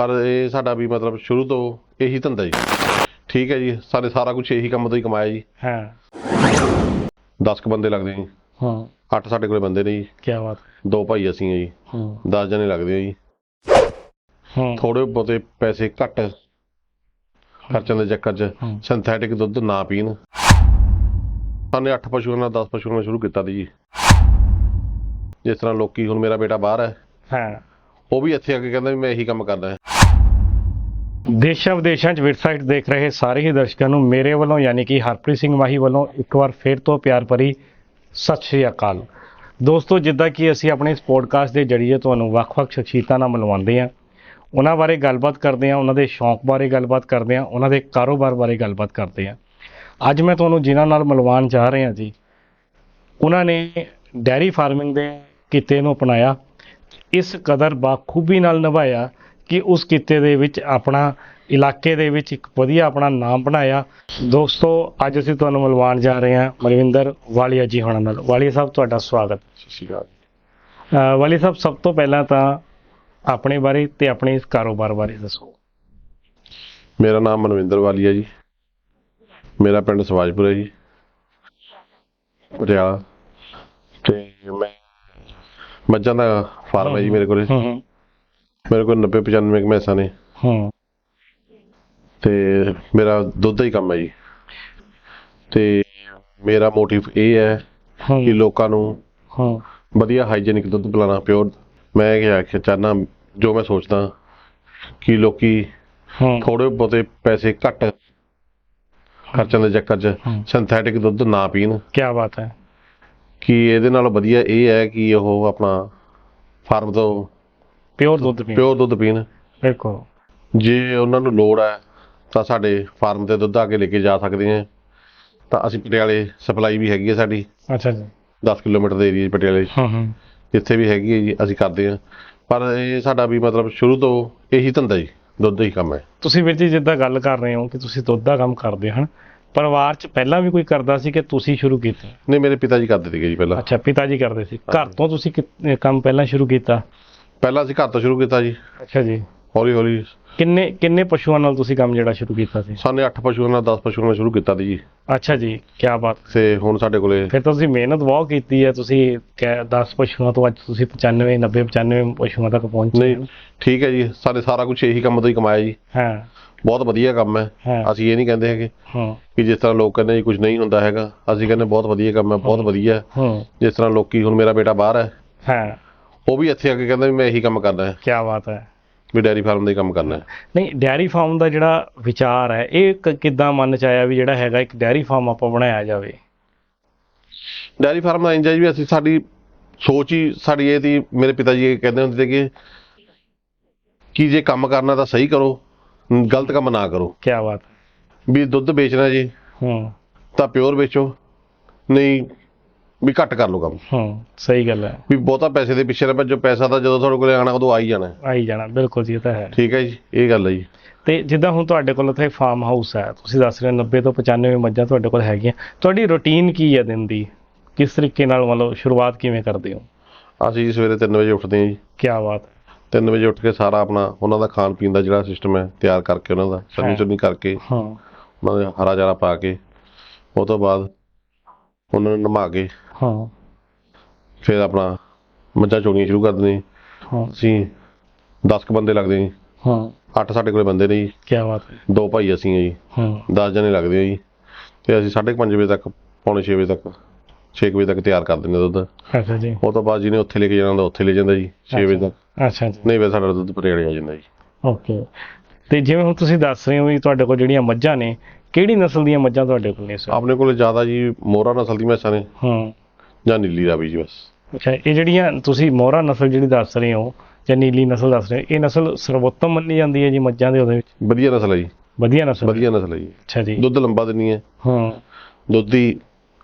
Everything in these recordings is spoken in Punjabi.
ਪਰ ਇਹ ਸਾਡਾ ਵੀ ਮਤਲਬ ਸ਼ੁਰੂ ਤੋਂ ਇਹੀ ਧੰਦਾ ਜੀ। ਠੀਕ ਹੈ ਜੀ ਸਾਡੇ ਸਾਰਾ ਕੁਝ ਇਹੀ ਕੰਮ ਤੋਂ ਹੀ ਕਮਾਇਆ ਜੀ। ਹਾਂ। 10 ਕ ਬੰਦੇ ਲੱਗਦੇ ਜੀ। ਹਾਂ। 8 ਸਾਡੇ ਕੋਲੇ ਬੰਦੇ ਨੇ ਜੀ। ਕੀ ਬਾਤ ਦੋ ਭਾਈ ਅਸੀਂ ਆ ਜੀ। ਹਾਂ। 10 ਜਣੇ ਲੱਗਦੇ ਆ ਜੀ। ਹਾਂ। ਥੋੜੇ ਬਹੁਤੇ ਪੈਸੇ ਘੱਟ ਖਰਚਣ ਦੇ ਚੱਕਰ 'ਚ ਹੂੰ। ਸਿੰਥੈਟਿਕ ਦੁੱਧ ਨਾ ਪੀਣ। ਸਾਨੇ 8 ਪਸ਼ੂਆਂ ਨਾਲ 10 ਪਸ਼ੂਆਂ ਨਾਲ ਸ਼ੁਰੂ ਕੀਤਾ ਦੀ ਜੀ। ਜਿਸ ਤਰ੍ਹਾਂ ਲੋਕੀ ਹੁਣ ਮੇਰਾ ਬੇਟਾ ਬਾਹਰ ਹੈ। ਹਾਂ। ਉਹ ਵੀ ਇੱਥੇ ਆ ਕੇ ਕਹਿੰਦਾ ਵੀ ਮੈਂ ਇਹੀ ਕੰਮ ਕਰਨਾ ਹੈ ਦੇਸ਼ਾਂ ਵਿਦੇਸ਼ਾਂ 'ਚ ਵੈਬਸਾਈਟ ਦੇਖ ਰਹੇ ਸਾਰੇ ਹੀ ਦਰਸ਼ਕਾਂ ਨੂੰ ਮੇਰੇ ਵੱਲੋਂ ਯਾਨੀ ਕਿ ਹਰਪ੍ਰੀਤ ਸਿੰਘ ਮਾਹੀ ਵੱਲੋਂ ਇੱਕ ਵਾਰ ਫਿਰ ਤੋਂ ਪਿਆਰ ਭਰੀ ਸਤਿ ਸ਼੍ਰੀ ਅਕਾਲ। ਦੋਸਤੋ, ਜਿੱਦਾਂ ਕਿ ਅਸੀਂ ਆਪਣੇ ਇਸ ਪੋਡਕਾਸਟ ਦੇ ਜਰੀਏ ਤੁਹਾਨੂੰ ਵੱਖ-ਵੱਖ ਸ਼ਖਸੀਅਤਾਂ ਨਾਲ ਮਿਲਵਾਉਂਦੇ ਹਾਂ, ਉਹਨਾਂ ਬਾਰੇ ਗੱਲਬਾਤ ਕਰਦੇ ਹਾਂ, ਉਹਨਾਂ ਦੇ ਸ਼ੌਂਕ ਬਾਰੇ ਗੱਲਬਾਤ ਕਰਦੇ ਹਾਂ, ਉਹਨਾਂ ਦੇ ਕਾਰੋਬਾਰ ਬਾਰੇ ਗੱਲਬਾਤ ਕਰਦੇ ਹਾਂ। ਅੱਜ ਮੈਂ ਤੁਹਾਨੂੰ ਜਿਨ੍ਹਾਂ ਨਾਲ ਮਿਲਵਾਉਣ ਜਾ ਰਿਹਾ ਜੀ, ਉਹਨਾਂ ਨੇ ਡੈਰੀ ਫਾਰਮਿੰਗ ਦੇ ਕਿੱਤੇ ਨੂੰ ਅਪਣਾਇਆ, ਇਸ ਕਦਰ ਬਾਖੂਬੀ ਨਾਲ ਨਿਭਾਇਆ ਕਿ ਉਸ ਕਿੱਤੇ ਦੇ ਵਿੱਚ ਆਪਣਾ ਇਲਾਕੇ ਦੇ ਵਿੱਚ ਇੱਕ ਵਧੀਆ ਆਪਣਾ ਨਾਮ ਬਣਾਇਆ। ਦੋਸਤੋ ਅੱਜ ਅਸੀਂ ਤੁਹਾਨੂੰ ਮਿਲਵਾਉਣ ਜਾ ਰਹੇ ਹਾਂ ਮਨਵਿੰਦਰ ਵਾਲੀਆ ਜੀ ਹੋਣਾ ਨਾਲ। ਵਾਲੀਆ ਸਾਹਿਬ ਤੁਹਾਡਾ ਸਵਾਗਤ। ਸਤਿ ਸ਼੍ਰੀ ਅਕਾਲ। ਵਾਲੀਆ ਸਾਹਿਬ ਸਭ ਤੋਂ ਪਹਿਲਾਂ ਤਾਂ ਆਪਣੇ ਬਾਰੇ ਤੇ ਆਪਣੇ ਇਸ ਕਾਰੋਬਾਰ ਬਾਰੇ ਦੱਸੋ। ਮੇਰਾ ਨਾਮ ਮਨਵਿੰਦਰ ਵਾਲੀ ਹੈ ਜੀ। ਮੇਰਾ ਪਿੰਡ ਸਵਾਜਪੁਰ ਹੈ ਜੀ। ਪਟਿਆਲਾ। ਤੇ ਮੈਂ ਮੱਝਾਂ ਦਾ ਫਾਰਮ ਹੈ ਜੀ ਮੇਰੇ ਕੋਲੇ। ਹੂੰ ਹੂੰ। ਮੇਰੇ ਕੋਲ 90 95 ਮੈਸਾਂ ਨੇ। ਹੂੰ। ਤੇ ਮੇਰਾ ਦੁੱਧ ਦਾ ਹੀ ਕੰਮ ਹੈ ਜੀ। ਤੇ ਮੇਰਾ ਮੋਟਿਵ ਇਹ ਹੈ ਕਿ ਲੋਕਾਂ ਨੂੰ ਹੂੰ। ਵਧੀਆ ਹਾਈਜੀਨਿਕ ਦੁੱਧ ਪਿਲਾਣਾ ਪਿਓਰ ਮੈਂ ਇਹ ਆਖਿਆ ਚਾਹਨਾ ਜੋ ਮੈਂ ਸੋਚਦਾ ਕਿ ਲੋਕੀ ਹੂੰ। ਥੋੜੇ ਬਹੁਤੇ ਪੈਸੇ ਘੱਟ ਖਰਚਣ ਦੇ ਚੱਕਰ 'ਚ। ਸਿੰਥੈਟਿਕ ਦੁੱਧ ਨਾ ਪੀਣ। ਕੀ ਬਾਤ ਹੈ। ਕਿ ਇਹਦੇ ਨਾਲੋਂ ਵਧੀਆ ਇਹ ਹੈ ਕਿ ਉਹ ਆਪਣਾ ਫਾਰਮ ਤੋਂ ਪਿਓਰ ਦੁੱਧ ਪੀਣ। ਪਿਓਰ ਦੁੱਧ ਪੀਣ। ਬਿਲਕੁਲ। ਜੇ ਉਹਨਾਂ ਨੂੰ ਲੋੜ ਹੈ ਤਾਂ ਸਾਡੇ ਫਾਰਮ ਤੇ ਦੁੱਧ ਆ ਕੇ ਲੈ ਕੇ ਜਾ ਸਕਦੇ ਆ ਤਾਂ ਅਸੀਂ ਪਟਿਆਲੇ ਸਪਲਾਈ ਵੀ ਹੈਗੀ ਹੈ ਸਾਡੀ। ਅੱਛਾ ਜੀ। 10 ਕਿਲੋਮੀਟਰ ਦੇ ਏਰੀਆ ਪਟਿਆਲੇ। ਹੂੰ ਹੂੰ। ਜਿੱਥੇ ਵੀ ਹੈਗੀ ਹੈ ਜੀ ਅਸੀਂ ਕਰਦੇ ਆ ਪਰ ਇਹ ਸਾਡਾ ਵੀ ਮਤਲਬ ਸ਼ੁਰੂ ਤੋਂ ਇਹੀ ਧੰਦਾ ਜੀ ਦੁੱਧ ਦਾ ਹੀ ਕੰਮ ਹੈ। ਤੁਸੀਂ ਵੀਰ ਜੀ ਜਿੱਦਾਂ ਗੱਲ ਕਰ ਰਹੇ ਹੋ ਕਿ ਤੁਸੀਂ ਦੁੱਧ ਦਾ ਕੰਮ ਕਰਦੇ ਹਨ? ਪਰਿਵਾਰ 'ਚ ਪਹਿਲਾਂ ਵੀ ਕੋਈ ਕਰਦਾ ਸੀ ਕਿ ਤੁਸੀਂ ਸ਼ੁਰੂ ਕੀਤਾ? ਨਹੀਂ ਮੇਰੇ ਪਿਤਾ ਜੀ ਕਰਦੇ ਸੀਗੇ ਜੀ ਪਹਿਲਾਂ। ਅੱਛਾ ਪਿਤਾ ਜੀ ਕਰਦੇ ਸੀ। ਘਰ ਤੋਂ ਤੁਸੀਂ ਕਿ- ਕੰਮ ਪਹਿਲਾਂ ਸ਼ੁਰੂ ਕੀਤਾ? ਪਹਿਲਾਂ ਅਸੀਂ ਘਰ ਤੋਂ ਸ਼ੁਰੂ ਕੀਤਾ ਜੀ। ਅੱਛਾ ਜੀ। ਹੌਲੀ ਹੌਲੀ। ਕਿੰਨੇ ਕਿੰਨੇ ਪਸ਼ੂਆਂ ਨਾਲ ਤੁਸੀਂ ਕੰਮ ਜਿਹੜਾ ਸ਼ੁਰੂ ਕੀਤਾ ਸੀ? ਸਾਨੇ 8 ਪਸ਼ੂਆਂ ਨਾਲ 10 ਪਸ਼ੂਆਂ ਨਾਲ ਸ਼ੁਰੂ ਕੀਤਾ ਸੀ ਜੀ। ਅੱਛਾ ਜੀ ਕੀ ਬਾਤ। ਤੇ ਹੁਣ ਸਾਡੇ ਕੋਲੇ ਫਿਰ ਤਾਂ ਤੁਸੀਂ ਮਿਹਨਤ ਬਹੁਤ ਕੀਤੀ ਹੈ ਤੁਸੀਂ 10 ਪਸ਼ੂਆਂ ਤੋਂ ਅੱਜ ਤੁਸੀਂ 95 90 95 ਪਸ਼ੂਆਂ ਤੱਕ ਪਹੁੰਚੇ ਨਹੀਂ। ਠੀਕ ਹੈ ਜੀ ਸਾਡੇ ਸਾਰਾ ਕੁਝ ਇਹੀ ਕੰਮ ਤੋਂ ਹੀ ਕਮਾਇਆ ਜੀ। ਹਾਂ। ਬਹੁਤ ਵਧੀਆ ਕੰਮ ਹੈ। ਅਸੀਂ ਇਹ ਨਹੀਂ ਕਹਿੰਦੇ ਹੈਗੇ ਹਾਂ। ਕਿ ਜਿਸ ਤਰ੍ਹਾਂ ਲੋਕ ਕਹਿੰਦੇ ਜੀ ਕੁਝ ਨਹੀਂ ਹੁੰਦਾ ਹੈਗਾ। ਅਸੀਂ ਕਹਿੰਦੇ ਬਹੁਤ ਵਧੀਆ ਕੰਮ ਹੈ ਬਹੁਤ ਵਧੀਆ ਜਿਸ ਤਰ੍ਹਾਂ ਲੋਕੀ ਹੁਣ ਮੇਰਾ ਬੇਟਾ ਬਾਹਰ ਹੈ। ਹਾਂ। ਉਹ ਵੀ ਇੱਥੇ ਆ ਕੇ ਕਹਿੰਦਾ ਵੀ ਮੈਂ ਇਹੀ ਕੰਮ ਕਰਨਾ ਹੈ। ਕੀ ਬਾਤ ਹੈ। ਵੀ ਡੈਰੀ ਫਾਰਮ ਦਾ ਹੀ ਕੰਮ ਕਰਨਾ ਹੈ। ਨਹੀਂ ਡੈਰੀ ਫਾਰਮ ਦਾ ਜਿਹੜਾ ਵਿਚਾਰ ਹੈ ਇਹ ਕ- ਕਿੱਦਾਂ ਮਨ ਚ ਆਇਆ ਵੀ ਜਿਹੜਾ ਹੈਗਾ ਇੱਕ ਡੈਰੀ ਫਾਰਮ ਆਪਾਂ ਬਣਾਇਆ ਜਾਵੇ? ਡੈਰੀ ਫਾਰਮ ਦਾ ਇੰਜਾਈ ਵੀ ਅਸੀਂ ਸਾਡੀ ਸੋਚ ਹੀ ਸਾਡੀ ਇਹ ਸੀ ਮੇਰੇ ਪਿਤਾ ਜੀ ਇਹ ਕਹਿੰਦੇ ਹੁੰਦੇ ਸੀ ਕਿ ਕਿ ਜੇ ਕੰਮ ਕਰਨਾ ਤਾਂ ਸਹੀ ਕਰੋ ਗਲਤ ਕੰਮ ਨਾ ਕਰੋ। ਕੀ ਬਾਤ ਹੈ। ਵੀ ਦੁੱਧ ਵੇਚਣਾ ਜੀ ਹੂੰ। ਤਾਂ ਪਿਓਰ ਵੇਚੋ ਨਹੀਂ ਵੀ ਘੱਟ ਕਰ ਲਓ ਕੰਮ। ਹੂੰ ਸਹੀ ਗੱਲ ਹੈ। ਵੀ ਬਹੁਤਾ ਪੈਸੇ ਦੇ ਪਿੱਛੇ ਨਾ ਭੱਜੋ ਪੈਸਾ ਤਾਂ ਜਦੋਂ ਤੁਹਾਡੇ ਕੋਲੇ ਆਣਾ ਉਦੋਂ ਆ ਹੀ ਜਾਣਾ। ਹੈ। ਆਈ ਜਾਣਾ ਬਿਲਕੁਲ ਜੀ ਇਹ ਤਾਂ ਹੈ। ਠੀਕ ਹੈ ਜੀ ਇਹ ਗੱਲ ਹੈ ਜੀ। ਤੇ ਜਿੱਦਾਂ ਹੁਣ ਤੁਹਾਡੇ ਕੋਲ ਉੱਥੇ ਫਾਰਮ ਹਾਊਸ ਹੈ ਤੁਸੀਂ ਦੱਸ ਰਹੇ ਹੋ 90 ਤੋਂ 95 ਮੱਝਾਂ ਤੁਹਾਡੇ ਕੋਲ ਹੈਗੀਆਂ। ਤੁਹਾਡੀ ਰੁਟੀਨ ਕੀ ਹੈ ਦਿਨ ਦੀ? ਕਿਸ ਤਰੀਕੇ ਨਾਲ ਮਤਲਬ ਸ਼ੁਰੂਆਤ ਕਿਵੇਂ ਕਰਦੇ ਹੋ? ਅਸੀਂ ਜੀ ਸਵੇਰੇ 3 ਵਜੇ ਉੱਠਦੇ ਹਾਂ ਜੀ। ਕੀ ਬਾਤ। ਹੈ 3 ਵਜੇ ਉੱਠ ਕੇ ਸਾਰਾ ਆਪਣਾ ਉਹਨਾਂ ਦਾ ਖਾਣ ਪੀਣ ਦਾ ਜਿਹੜਾ ਸਿਸਟਮ ਹੈ ਤਿਆਰ ਕਰਕੇ ਉਹਨਾਂ ਦਾ ਸੰਨੀ ਸੁੰਨੀ ਕਰਕੇ ਹਾਂ। ਉਹਨਾਂ ਦੇ ਹਰਾ ਚਾਰਾ ਪਾ ਕੇ ਉਹ ਤੋਂ ਬਾਅਦ ਉਹਨਾਂ ਨੂੰ ਨਮਾ ਕੇ ਹਾਂ। ਫਿਰ ਆਪਣਾ ਮੱਝਾਂ ਚੋਣੀਆਂ ਸ਼ੁਰੂ ਕਰ ਦਿੰਦੇ। ਹਾਂ। ਅਸੀਂ 10 ਕ ਬੰਦੇ ਲੱਗਦੇ ਜੀ ਹਾਂ। 8 ਸਾਡੇ ਕੋਲੇ ਬੰਦੇ ਨੇ ਜੀ। ਕੀ ਬਾਤ ਹੈ। ਦੋ ਭਾਈ ਅਸੀਂ ਜੀ। ਹਾਂ। 10 ਜਣੇ ਲੱਗਦੇ ਆ ਜੀ। ਤੇ ਅਸੀਂ 5:30 ਵਜੇ ਤੱਕ ਪੌਣੇ 6 ਵਜੇ ਤੱਕ 6 ਵਜੇ ਤੱਕ ਤਿਆਰ ਕਰ ਦਿੰਦੇ ਦੁੱਧ। ਅੱਛਾ ਜੀ। ਉਹ ਤੋਂ ਬਾਅਦ ਜਿਹਨੇ ਉੱਥੇ ਲੈ ਕੇ ਜਾਣਾ ਹੁੰਦਾ ਉੱਥੇ ਲੈ ਜਾਂਦਾ ਜੀ 6 ਵਜੇ ਤੱਕ। ਅੱਛਾ ਜੀ। ਨਹੀਂ ਵੇ ਸਾਡਾ ਦੁੱਧ ਪਰੇੜੇ ਆ ਜਾਂਦਾ ਜੀ। ਓਕੇ। ਤੇ ਜਿਵੇਂ ਹੁਣ ਤੁਸੀਂ ਦੱਸ ਰਹੇ ਹੋ ਵੀ ਤੁਹਾਡੇ ਕੋਲ ਜਿਹੜੀਆਂ ਮੱਝਾਂ ਨੇ ਕਿਹੜੀ ਨਸਲ ਦੀਆਂ ਮੱਝਾਂ ਤੁਹਾਡੇ ਕੋਲ ਨੇ ਵਕਤ? ਆਪਣੇ ਕੋਲੇ ਜ਼ਿਆਦਾ ਜੀ ਮੋਹਰਾ ਨਸਲ ਦੀ ਮੈਸਾਂ ਨੇ। ਹਾਂ। ਜਾਂ ਨੀਲੀ ਰਾਵੀ ਜੀ ਬਸ। ਅੱਛਾ ਇਹ ਜਿਹੜੀਆਂ ਤੁਸੀਂ ਮੋਹਰਾ ਨਸਲ ਜਿਹੜੀ ਦੱਸ ਰਹੇ ਹੋ ਜਾਂ ਨੀਲੀ ਨਸਲ ਦੱਸ ਰਹੇ ਹੋ ਇਹ ਨਸਲ ਸਰਵੋਤਮ ਮੰਨੀ ਜਾਂਦੀ ਹੈ ਜੀ ਮੱਝਾਂ ਦੇ ਉਹਦੇ ਵਿੱਚ? ਵਧੀਆ ਨਸਲ ਹੈ ਜੀ। ਵਧੀਆ ਨਸਲ। ਵਧੀਆ ਨਸਲ ਹੈ ਜੀ। ਅੱਛਾ ਜੀ। ਦੁੱਧ ਲੰਬਾ ਦਿੰਦੀ ਹੈ। ਹਾਂ। ਦੁੱਧ ਦੀ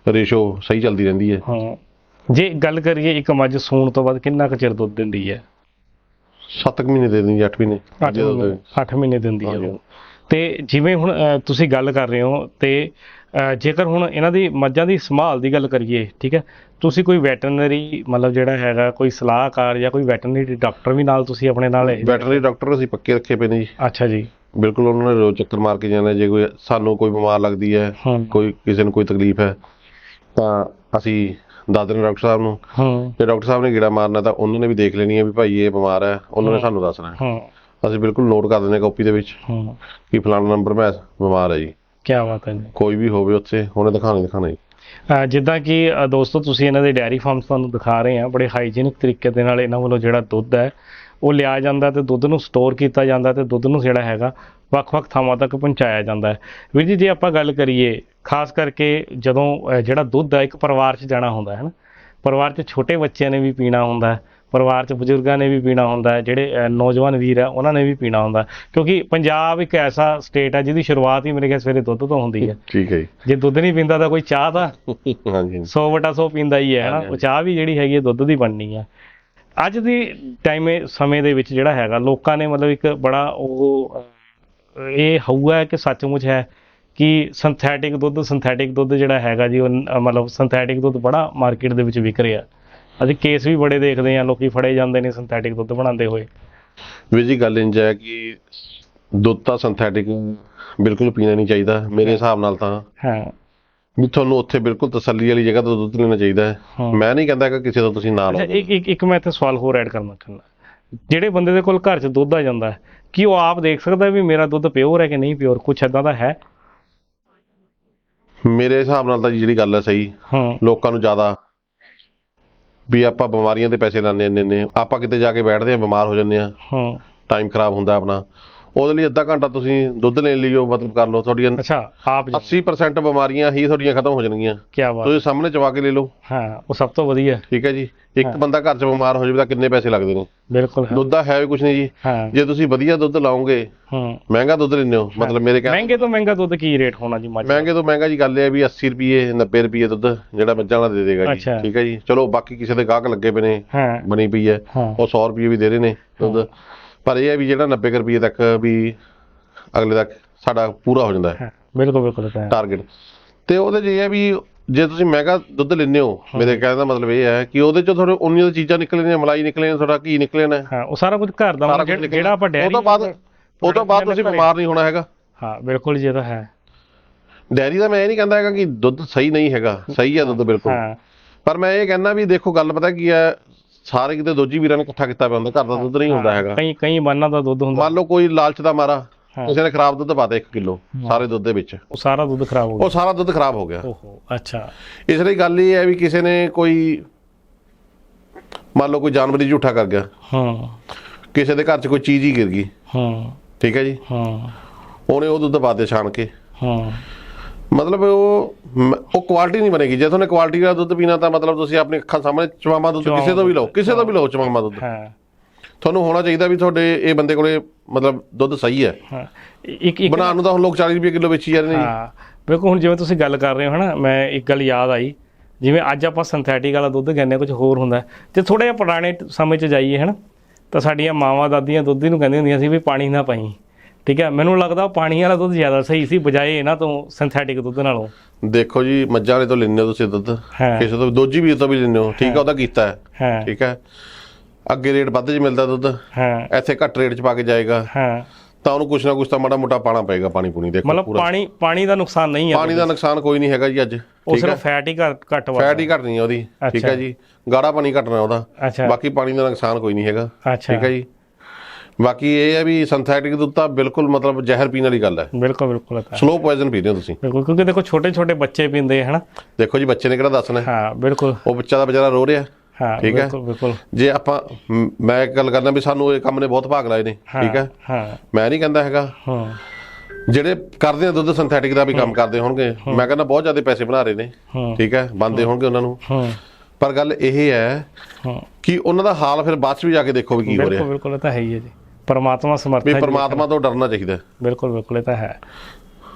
ਰੇਸ਼ੋ ਸਹੀ ਚੱਲਦੀ ਰਹਿੰਦੀ ਹੈ। ਹਾਂ। ਜੇ ਗੱਲ ਕਰੀਏ ਇੱਕ ਮੱਝ ਸੂਣ ਤੋਂ ਬਾਅਦ ਕਿੰਨਾ ਕੁ ਚਿਰ ਦੁੱਧ ਦਿੰਦੀ ਹੈ? 7 ਮਹੀਨੇ ਦੇ ਦਿੰਦੀ 8 ਮਹੀਨੇ। 8 ਜਦੋਂ ਮਹੀਨੇ 8 ਮਹੀਨੇ ਦਿੰਦੀ ਹੈ। ਉਹ। ਤੇ ਜਿਵੇਂ ਹੁਣ ਤੁਸੀਂ ਗੱਲ ਕਰ ਰਹੇ ਹੋ ਤੇ ਜੇਕਰ ਹੁਣ ਇਹਨਾਂ ਦੀ ਮੱਝਾਂ ਦੀ ਸੰਭਾਲ ਦੀ ਗੱਲ ਕਰੀਏ ਠੀਕ ਹੈ ਤੁਸੀਂ ਕੋਈ ਵੈਟਰਨਰੀ ਮਤਲਬ ਜਿਹੜਾ ਹੈਗਾ ਕੋਈ ਸਲਾਹਕਾਰ ਜਾਂ ਕੋਈ ਵੈਟਰਨਰੀ ਡਾਕਟਰ ਵੀ ਨਾਲ ਤੁਸੀਂ ਆਪਣੇ ਨਾਲ ਵੈਟਰਨਰੀ ਡਾਕਟਰ ਅਸੀਂ ਪੱਕੇ ਰੱਖੇ ਪਏ ਨੇ ਜੀ। ਅੱਛਾ ਜੀ। ਬਿਲਕੁਲ ਉਹਨਾਂ ਨੇ ਰੋਜ਼ ਚੱਕਰ ਮਾਰ ਕੇ ਜਾਣਾ ਜੇ ਕੋਈ ਸਾਨੂੰ ਕੋਈ ਬਿਮਾਰ ਲੱਗਦੀ ਹੈ ਕੋਈ ਕਿਸੇ ਨੂੰ ਕੋਈ ਤਕਲੀਫ ਹੈ ਤਾਂ ਅਸੀਂ ਦੱਸ ਦਿੰਦੇ ਡਾਕਟਰ ਸਾਹਿਬ ਨੂੰ। ਹੂੰ। ਜੇ ਡਾਕਟਰ ਸਾਹਿਬ ਨੇ ਗੇੜਾ ਮਾਰਨਾ ਤਾਂ ਉਹਨਾਂ ਨੇ ਵੀ ਦੇਖ ਲੈਣੀ ਹੈ ਵੀ ਭਾਈ ਇਹ ਬਿਮਾਰ ਹੈ ਉਹਨਾਂ ਨੇ ਸਾਨੂੰ ਦੱਸਣਾ ਹੂੰ। ਅਸੀਂ ਬਿਲਕੁਲ ਨੋਟ ਕਰ ਦਿੰਦੇ ਕਾਪੀ ਦੇ ਵਿੱਚ ਹੂੰ। ਕਿ ਫਲਾਣਾ ਨੰਬਰ ਮੈਂ ਬਿਮਾਰ ਹੈ ਜੀ। ਕੀ ਬਾਤ ਹੈ ਜੀ। ਕੋਈ ਵੀ ਹੋਵੇ ਉੱਥੇ ਉਹਨੇ ਦਿਖਾਣਾ ਦਿਖਾਣਾ ਜੀ ਅਹ ਜਿੱਦਾਂ ਕਿ ਦੋਸਤੋ ਤੁਸੀਂ ਇਹਨਾਂ ਦੇ ਡੈਰੀ ਫਾਰਮਸ ਤੁਹਾਨੂੰ ਦਿਖਾ ਰਹੇ ਆ ਬੜੇ ਹਾਈਜੀਨਿਕ ਤਰੀਕੇ ਦੇ ਨਾਲ ਇਹਨਾਂ ਵੱਲੋਂ ਜਿਹੜਾ ਦੁੱਧ ਹੈ ਉਹ ਲਿਆ ਜਾਂਦਾ ਤੇ ਦੁੱਧ ਨੂੰ ਸਟੋਰ ਕੀਤਾ ਜਾਂਦਾ ਤੇ ਦੁੱਧ ਨੂੰ ਜਿਹੜਾ ਹੈਗਾ ਵੱਖ-ਵੱਖ ਥਾਵਾਂ ਤੱਕ ਪਹੁੰਚਾਇਆ ਜਾਂਦਾ ਹੈ। ਵੀਰ ਜੀ ਜੇ ਆਪਾਂ ਗੱਲ ਕਰੀਏ ਖਾਸ ਕਰਕੇ ਜਦੋਂ ਜਿਹੜਾ ਦੁੱਧ ਹੈ ਇੱਕ ਪਰਿਵਾਰ 'ਚ ਜਾਣਾ ਹੁੰਦਾ ਹੈ ਨਾ ਪਰਿਵਾਰ 'ਚ ਛੋਟੇ ਬੱਚਿਆਂ ਨੇ ਵੀ ਪੀਣਾ ਹੁੰਦਾ ਹੈ ਪਰਿਵਾਰ 'ਚ ਬਜ਼ੁਰਗਾਂ ਨੇ ਵੀ ਪੀਣਾ ਹੁੰਦਾ ਹੈ ਜਿਹੜੇ ਨੌਜਵਾਨ ਵੀਰ ਆ ਉਹਨਾਂ ਨੇ ਵੀ ਪੀਣਾ ਹੁੰਦਾ। ਕਿਉਂਕਿ ਪੰਜਾਬ ਇੱਕ ਐਸਾ ਸਟੇਟ ਹੈ ਜਿਹਦੀ ਸ਼ੁਰੂਆਤ ਹੀ ਮੇਰੇ ਖਿਆਲ ਸਵੇਰੇ ਦੁੱਧ ਤੋਂ ਹੁੰਦੀ ਹੈ। ਠੀਕ ਹੈ ਜੀ। ਜੇ ਦੁੱਧ ਨਹੀਂ ਪੀਂਦਾ ਤਾਂ ਕੋਈ ਚਾਹ ਤਾਂ ਹਾਂਜੀ। ਹਾਂਜੀ 100 ਵਟਾ 100 ਪੀਂਦਾ ਹੀ ਹੈ ਨਾ ਉਹ ਚਾਹ ਵੀ ਜਿਹੜੀ ਹੈਗੀ ਦੁੱਧ ਦੀ ਬਣਨੀ ਹੈ। ਅੱਜ ਦੀ ਟਾਈਮ ਸਮੇਂ ਦੇ ਵਿੱਚ ਜਿਹੜਾ ਹੈਗਾ ਲੋਕਾਂ ਨੇ ਮਤਲਬ ਇੱਕ ਬੜਾ ਉਹ ਇਹ ਹਊਆ ਕਿ ਸੱਚਮੁੱਚ ਹੈ ਕਿ ਸਿੰਥੈਟਿਕ ਦੁੱਧ ਸਿੰਥੈਟਿਕ ਦੁੱਧ ਜਿਹੜਾ ਹੈਗਾ ਜੀ ਉਹ ਮਤਲਬ ਸਿੰਥੈਟਿਕ ਦੁੱਧ ਬੜਾ ਮਾਰਕੀਟ ਦੇ ਵਿੱਚ ਵਿਕ ਰਿਹਾ। ਅਸੀਂ ਕੇਸ ਵੀ ਬੜੇ ਦੇਖਦੇ ਹਾਂ ਲੋਕੀ ਫੜੇ ਜਾਂਦੇ ਨੇ ਸਿੰਥੈਟਿਕ ਦੁੱਧ ਬਣਾਉਂਦੇ ਹੋਏ। ਵੀਰ ਜੀ ਗੱਲ ਇੰਜ ਹੈ ਕਿ ਦੁੱਧ ਤਾਂ ਸਿੰਥੈਟਿਕ ਬਿਲਕੁਲ ਪੀਣਾ ਨਹੀਂ ਚਾਹੀਦਾ ਮੇਰੇ ਹਿਸਾਬ ਨਾਲ ਤਾਂ। ਹਾਂ। ਵੀ ਤੁਹਾਨੂੰ ਉੱਥੇ ਬਿਲਕੁਲ ਤਸੱਲੀ ਵਾਲੀ ਜਗ੍ਹਾ ਤੋਂ ਦੁੱਧ ਲੈਣਾ ਚਾਹੀਦਾ ਹੈ। ਮੈਂ ਨਹੀਂ ਕਹਿੰਦਾ ਕਿ ਕਿਸੇ ਤੋਂ ਤੁਸੀਂ ਨਾ ਲਓ। ਇੱਕ ਇੱਕ ਇੱਕ ਮੈਂ ਇੱਥੇ ਸਵਾਲ ਹੋਰ ਐਡ ਕਰਨਾ ਚਾਹੁੰਦਾ। ਜਿਹੜੇ ਬੰਦੇ ਦੇ ਕੋਲ ਘਰ 'ਚ ਦੁੱਧ ਆ ਜਾਂਦਾ ਹੈ ਕੀ ਉਹ ਆਪ ਦੇਖ ਸਕਦਾ ਵੀ ਮੇਰਾ ਦੁੱਧ ਪਿਓਰ ਹੈ ਕਿ ਨਹੀਂ ਪਿਓਰ ਕੁਛ ਐਦਾਂ ਦਾ ਹੈ? ਮੇਰੇ ਹਿਸਾਬ ਨਾਲ ਤਾਂ ਜਿਹੜੀ ਗੱਲ ਹੈ ਸਹੀ। ਲੋਕਾਂ ਨੂੰ ਜ਼ਿਆਦਾ ਵੀ ਆਪਾਂ ਬਿਮਾਰੀਆਂ ਦੇ ਪੈਸੇ ਲਾਉਂਦੇ ਨੇ ਆਪਾਂ ਕਿਤੇ ਜਾ ਕੇ ਬੈਠਦੇ ਆ ਬਿਮਾਰ ਹੋ ਜਾਂਦੇ ਆ ਹਾਂ। ਟਾਈਮ ਖਰਾਬ ਹੁੰਦਾ ਆਪਣਾ। ਉਹਦੇ ਲਈ ਅੱਧਾ ਘੰਟਾ ਤੁਸੀਂ ਦੁੱਧ ਲਈ ਉਹ ਮਤਲਬ ਕਰ ਲਓ ਤੁਹਾਡੀਆਂ ਅੱਛਾ ਆਪ 80% ਬਿਮਾਰੀਆਂ ਹੀ ਤੁਹਾਡੀਆਂ ਖਤਮ ਹੋ ਜਾਣਗੀਆਂ। ਕੀ ਬਾਤ। ਤੁਸੀਂ ਸਾਹਮਣੇ ਚਵਾ ਕੇ ਲੈ ਲਓ। ਹਾਂ ਉਹ ਸਭ ਤੋਂ ਵਧੀਆ। ਠੀਕ ਹੈ ਜੀ। ਇੱਕ। ਬੰਦਾ ਘਰ 'ਚ ਬਿਮਾਰ ਹੋ ਜਾਵੇ ਤਾਂ ਕਿੰਨੇ ਪੈਸੇ ਲੱਗਦੇ ਨੇ? ਬਿਲਕੁਲ ਦੁੱਧ ਦਾ ਹੈ ਵੀ ਕੁਝ ਨਹੀਂ ਜੀ। ਜੇ ਤੁਸੀਂ ਵਧੀਆ ਦੁੱਧ ਲਾਓਗੇ ਹਾਂ। ਮਹਿੰਗਾ ਦੁੱਧ ਲੈਂਦੇ ਹੋ ਮਤਲਬ ਮੇਰੇ ਕਹਿਣ ਮਹਿੰਗੇ ਤੋਂ ਮਹਿੰਗਾ ਦੁੱਧ ਕੀ ਰੇਟ ਹੋਣਾ ਜੀ ਦਾ? ਮਹਿੰਗੇ ਤੋਂ ਮਹਿੰਗਾ ਜੀ ਗੱਲ ਇਹ ਹੈ ਵੀ 80 ਰੁਪਏ 90 ਰੁਪਏ ਦੁੱਧ ਜਿਹੜਾ ਮੱਝਾਂ ਵਾਲਾ ਦੇ ਦੇਗਾ ਜੀ। ਠੀਕ ਹੈ ਜੀ। ਚਲੋ ਬਾਕੀ ਕਿਸੇ ਦੇ ਗਾਹਕ ਲੱਗੇ ਪਏ ਨੇ ਬਣੀ ਪਈ ਹਾਂ। ਉਹ 100 ਰੁਪਏ ਵੀ ਦੇ ਰਹੇ ਨੇ ਦੁੱਧ। ਪਰ ਇਹ ਹੈ ਵੀ ਜਿਹੜਾ 90 ਕੁ ਰੁਪਏ ਤੱਕ ਵੀ ਅਗਲੇ ਤੱਕ ਸਾਡਾ ਪੂਰਾ ਹੋ ਜਾਂਦਾ ਹੈ। ਬਿਲਕੁਲ ਬਿਲਕੁਲ। ਟਾਰਗੇਟ ਤੇ ਉਹਦੇ ਇਹ ਹੈ ਵੀ ਜੇ ਤੁਸੀਂ ਮਹਿੰਗਾ ਦੁੱਧ ਲੈਂਦੇ ਹੋ ਮੇਰੇ ਕਹਿਣ ਦਾ ਮਤਲਬ ਇਹ ਹੈ ਕਿ ਉਹਦੇ 'ਚੋਂ ਤੁਹਾਡੇ ਉਨੀਆਂ ਦੀ ਚੀਜ਼ਾਂ ਨਿਕਲਣੀਆਂ ਮਲਾਈ ਨਿਕਲਣੀ ਤੁਹਾਡਾ ਘੀ ਨਿਕਲਣਾ ਹਾਂ? ਉਹ ਸਾਰਾ ਕੁਝ ਘਰ ਦਾ ਜਿਹੜਾ- ਆਪਾਂ ਡੈਰੀ ਉਹ ਤੋਂ ਬਾਅਦ ਉਹ ਤੋਂ ਬਾਅਦ ਤੁਸੀਂ ਬਿਮਾਰ ਨਹੀਂ ਹੋਣਾ ਹੈਗਾ। ਹਾਂ ਬਿਲਕੁਲ ਜੀ ਤਾਂ ਹੈ। ਡੈਰੀ ਦਾ ਮੈਂ ਇਹ ਨਹੀਂ ਕਹਿੰਦਾ ਹੈਗਾ ਕਿ ਦੁੱਧ ਸਹੀ ਨਹੀਂ ਹੈਗਾ ਸਹੀ ਹੈ ਦੁੱਧ ਬਿਲਕੁਲ। ਹਾਂ। ਪਰ ਮੈਂ ਇਹ ਕਹਿੰਦਾ ਵੀ ਦੇਖੋ ਗੱਲ ਪਤਾ ਕੀ ਹੈ ਸਾਰੇ ਕਿਤੇ ਦੋਜੀ ਵੀਰਾਂ ਨੇ ਇਕੱਠਾ ਕੀਤਾ ਪਿਆ ਹੁੰਦਾ ਘਰ ਦਾ ਦੁੱਧ ਨਹੀਂ ਹੁੰਦਾ ਹੈਗਾ। ਕਈ ਕਈ ਬੰਨਾਂ ਦਾ ਦੁੱਧ ਹੁੰਦਾ। ਮੰਨ ਲਓ ਕੋਈ ਲਾਲਚ ਦਾ ਮਾਰਾ। ਕਿਸੇ ਨੇ ਖਰਾਬ ਦੁੱਧ ਪਾਤਾ 1 ਕਿਲੋ ਸਾਰੇ ਦੁੱਧ ਦੇ ਵਿੱਚ। ਉਹ ਸਾਰਾ ਦੁੱਧ ਖਰਾਬ ਹੋ ਗਿਆ। ਉਹ ਸਾਰਾ ਦੁੱਧ ਖਰਾਬ ਹੋ ਗਿਆ। ਓਹੋ ਅੱਛਾ। ਇਸ ਲਈ ਗੱਲ ਇਹ ਹੈ ਵੀ ਕਿਸੇ ਨੇ ਕੋਈ ਮੰਨ ਲਓ ਕੋਈ ਜਾਨਵਰ ਹੀ ਝੂਠਾ ਕਰ ਗਿਆ। ਹਾਂ। ਕਿਸੇ ਦੇ ਘਰ 'ਚ ਕੋਈ ਚੀਜ਼ ਹੀ ਗਿਰ ਗਈ। ਹਾਂ। ਠੀਕ ਹੈ ਜੀ? ਹਾਂ। ਉਹਨੇ ਉਹ ਦੁੱਧ ਪਾਤੇ ਛਾਣ ਕੇ। ਹਾਂ। ਮਤਲਬ ਉਹ ਉਹ ਕੁਆਲਿਟੀ ਨਹੀਂ ਬਣੇਗੀ। ਜੇ ਤੁਹਾਨੂੰ ਕੁਆਲਿਟੀ ਦਾ ਦੁੱਧ ਪੀਣਾ ਤਾਂ ਮਤਲਬ ਤੁਸੀਂ ਆਪਣੀ ਅੱਖਾਂ ਸਾਹਮਣੇ ਚਵਾਮਾ ਦੁੱਧ ਕਿਸੇ ਤੋਂ ਵੀ ਲਓ ਕਿਸੇ ਤੋਂ ਵੀ ਲਓ ਚਵਾਮਾ ਦੁੱਧ। ਹਾਂ। ਤੁਹਾਨੂੰ ਹੋਣਾ ਚਾਹੀਦਾ ਵੀ ਤੁਹਾਡੇ ਇਹ ਬੰਦੇ ਕੋਲੇ ਮਤਲਬ ਦੁੱਧ ਸਹੀ ਹੈ। ਹਾਂ। ਇੱਕ ਇੱਕ ਬਣਾਉਣ ਨੂੰ ਤਾਂ ਹੁਣ ਲੋਕ 40 ਰੁਪਏ ਕਿਲੋ ਵੇਚੀ ਜਾ ਰਹੇ ਨੇ। ਹਾਂ। ਵੇਖੋ ਹੁਣ ਜਿਵੇਂ ਤੁਸੀਂ ਗੱਲ ਕਰ ਰਹੇ ਹੋ ਹਨਾ ਮੈਂ ਇੱਕ ਗੱਲ ਯਾਦ ਆਈ। ਜਿਵੇਂ ਅੱਜ ਆਪਾਂ ਸਿੰਥੈਟਿਕ ਵਾਲਾ ਦੁੱਧ ਕਹਿੰਦੇ ਕੁਝ ਹੋਰ ਹੁੰਦਾ। ਹੈ। ਤੇ ਥੋੜਾ ਜਿਹਾ ਪੁਰਾਣੇ ਸਮੇਂ 'ਚ ਜਾਈਏ ਹਨਾ ਤਾਂ ਸਾਡੀਆਂ ਮਾਵਾਂ ਦਾਦੀਆਂ ਦੁੱਧ ਨੂੰ ਕਹਿੰਦੀਆਂ ਹੁੰਦੀਆਂ ਸੀ ਵੀ ਪਾਣੀ ਨਾ ਪਾਈ। ਠੀਕ ਹੈ ਮੈਨੂੰ ਲੱਗਦਾ ਪਾਣੀ ਵਾਲਾ ਦੁੱਧ ਜ਼ਿਆਦਾ ਸਹੀ ਸੀ ਬਜਾਏ ਇਹਨਾਂ ਤੋਂ ਸਿੰਥੈਟਿਕ ਦੁੱਧ ਨਾਲੋਂ। ਦੇਖੋ ਜੀ ਮੱਝਾਂ ਵਾਲੇ ਤੋਂ ਹੋ ਤੁਸੀਂ ਦੁੱਧ? ਕਿਸੇ ਤੋਂ ਦੋਜੀ ਵੀਰ ਤੋਂ ਵੀ ਲੈਂਦੇ ਹੋ। ਠੀਕ ਹੈ ਉਹਦਾ ਕੀਤਾ ਹੈ। ਠੀਕ ਹੈ। ਅੱਗੇ ਰੇਟ ਵੱਧ 'ਚ ਮਿਲਦਾ ਦੁੱਧ। ਹਾਂ। ਇੱਥੇ ਘੱਟ ਰੇਟ 'ਚ ਪਾ ਕੇ ਜਾਏਗਾ। ਹਾਂ। ਤਾਂ ਉਹਨੂੰ ਕੁਛ ਨਾ ਕੁਛ ਤਾਂ ਮਾੜਾ ਮੋਟਾ ਪਾਣਾ ਪਏਗਾ ਪਾਣੀ ਪੂਣੀ ਦੇਖੋ ਮਤਲਬ ਪਾਣੀ ਪਾਣੀ ਦਾ ਨੁਕਸਾਨ ਨਹੀਂ ਹੈ ਪਾਣੀ ਦਾ ਨੁਕਸਾਨ ਕੋਈ ਨਹੀਂ ਹੈਗਾ ਜੀ ਅੱਜ। ਉਹ ਸਿਰਫ ਫੈਟ ਹੀ ਘੱਟ ਘੱਟ ਫੈਟ ਹੀ ਘਟਣੀ ਹੈ ਉਹਦੀ। ਠੀਕ। ਹੈ ਜੀ। ਗਾੜਾ ਪਾਣੀ ਘਟਣਾ ਉਹਦਾ। ਬਾਕੀ ਪਾਣੀ ਦਾ ਨੁਕਸਾਨ ਕੋਈ ਨਹੀਂ ਹੈਗਾ। ਠੀਕ ਹੈ ਜੀ। ਬਾਕੀ ਇਹ ਹੈ ਵੀ ਸਿੰਥੈਟਿਕ ਦੁੱਧ ਤਾਂ ਬਿਲਕੁਲ ਮਤਲਬ ਜ਼ਹਿਰ ਪੀਣ ਵਾਲੀ ਗੱਲ ਹੈ। ਬਿਲਕੁਲ ਬਿਲਕੁਲ ਤਾਂ। ਸਲੋ ਪੋਇਜ਼ਨ ਪੀ ਰਹੇ ਹੋ ਤੁਸੀਂ? ਬਿਲਕੁਲ ਕਿਉਂਕਿ ਦੇਖੋ ਛੋਟੇ ਛੋਟੇ ਬੱਚੇ ਪੀਂਦੇ ਹੈ ਹਨਾ? ਦੇਖੋ ਜੀ ਬੱਚੇ ਨੇ ਕਿਹੜਾ ਦੱਸਣਾ ਹੈ? ਬਿਲਕੁਲ। ਉਹ ਬੱਚਾ ਦਾ ਵਿਚਾਰਾ ਰੋ ਰਿਹਾ। ਹਾਂ ਠੀਕ ਹੈ। ਬਿਲਕੁਲ ਬਿਲਕੁਲ। ਜੇ ਆਪਾਂ ਮ- ਗੱਲ ਕਰਨਾ ਵੀ ਸਾਨੂੰ ਇਹ ਕੰਮ ਨੇ ਬਹੁਤ ਭਾਗ ਲਾਏ ਨੇ ਠੀਕ ਹੈ? ਹਾਂ। ਮੈਂ ਨਹੀਂ ਕਹਿੰਦਾ ਹੈਗਾ। ਹਾਂ। ਜਿਹੜੇ ਕਰਦੇ ਆ ਦੁੱਧ ਸਿੰਥੈਟਿਕ ਦਾ ਵੀ ਕੰਮ ਕਰਦੇ ਹੋਣਗੇ ਮੈਂ ਕਹਿੰਦਾ ਬਹੁਤ ਜ਼ਿਆਦਾ ਪੈਸੇ ਬਣਾ ਰਹੇ ਨੇ ਠੀਕ ਹੈ? ਬੰਦੇ ਹੋਣਗੇ ਉਹਨਾਂ ਨੂੰ। ਹਾਂ। ਪਰ ਗੱਲ ਇਹ ਹੈ ਕਿ ਉਹਨਾਂ ਦਾ ਹਾਲ ਫਿਰ ਬਾਅਦ ਚ ਵੀ ਜਾ ਕੇ ਦੇਖੋ ਵੀ ਕੀ ਹੋ ਬਿਲਕੁਲ ਰਿਹਾ ਬਿਲਕੁਲ ਇਹ ਤਾਂ ਹੈ ਹੀ ਹੈ ਜੀ। ਪਰਮਾਤਮਾ ਸਮਰਥ ਵੀ ਜੀ। ਪ੍ਰਮਾਤਮਾ ਤੋਂ ਡਰਨਾ ਚਾਹੀਦਾ। ਬਿਲਕੁਲ ਬਿਲਕੁਲ ਇਹ ਤਾਂ ਹੈ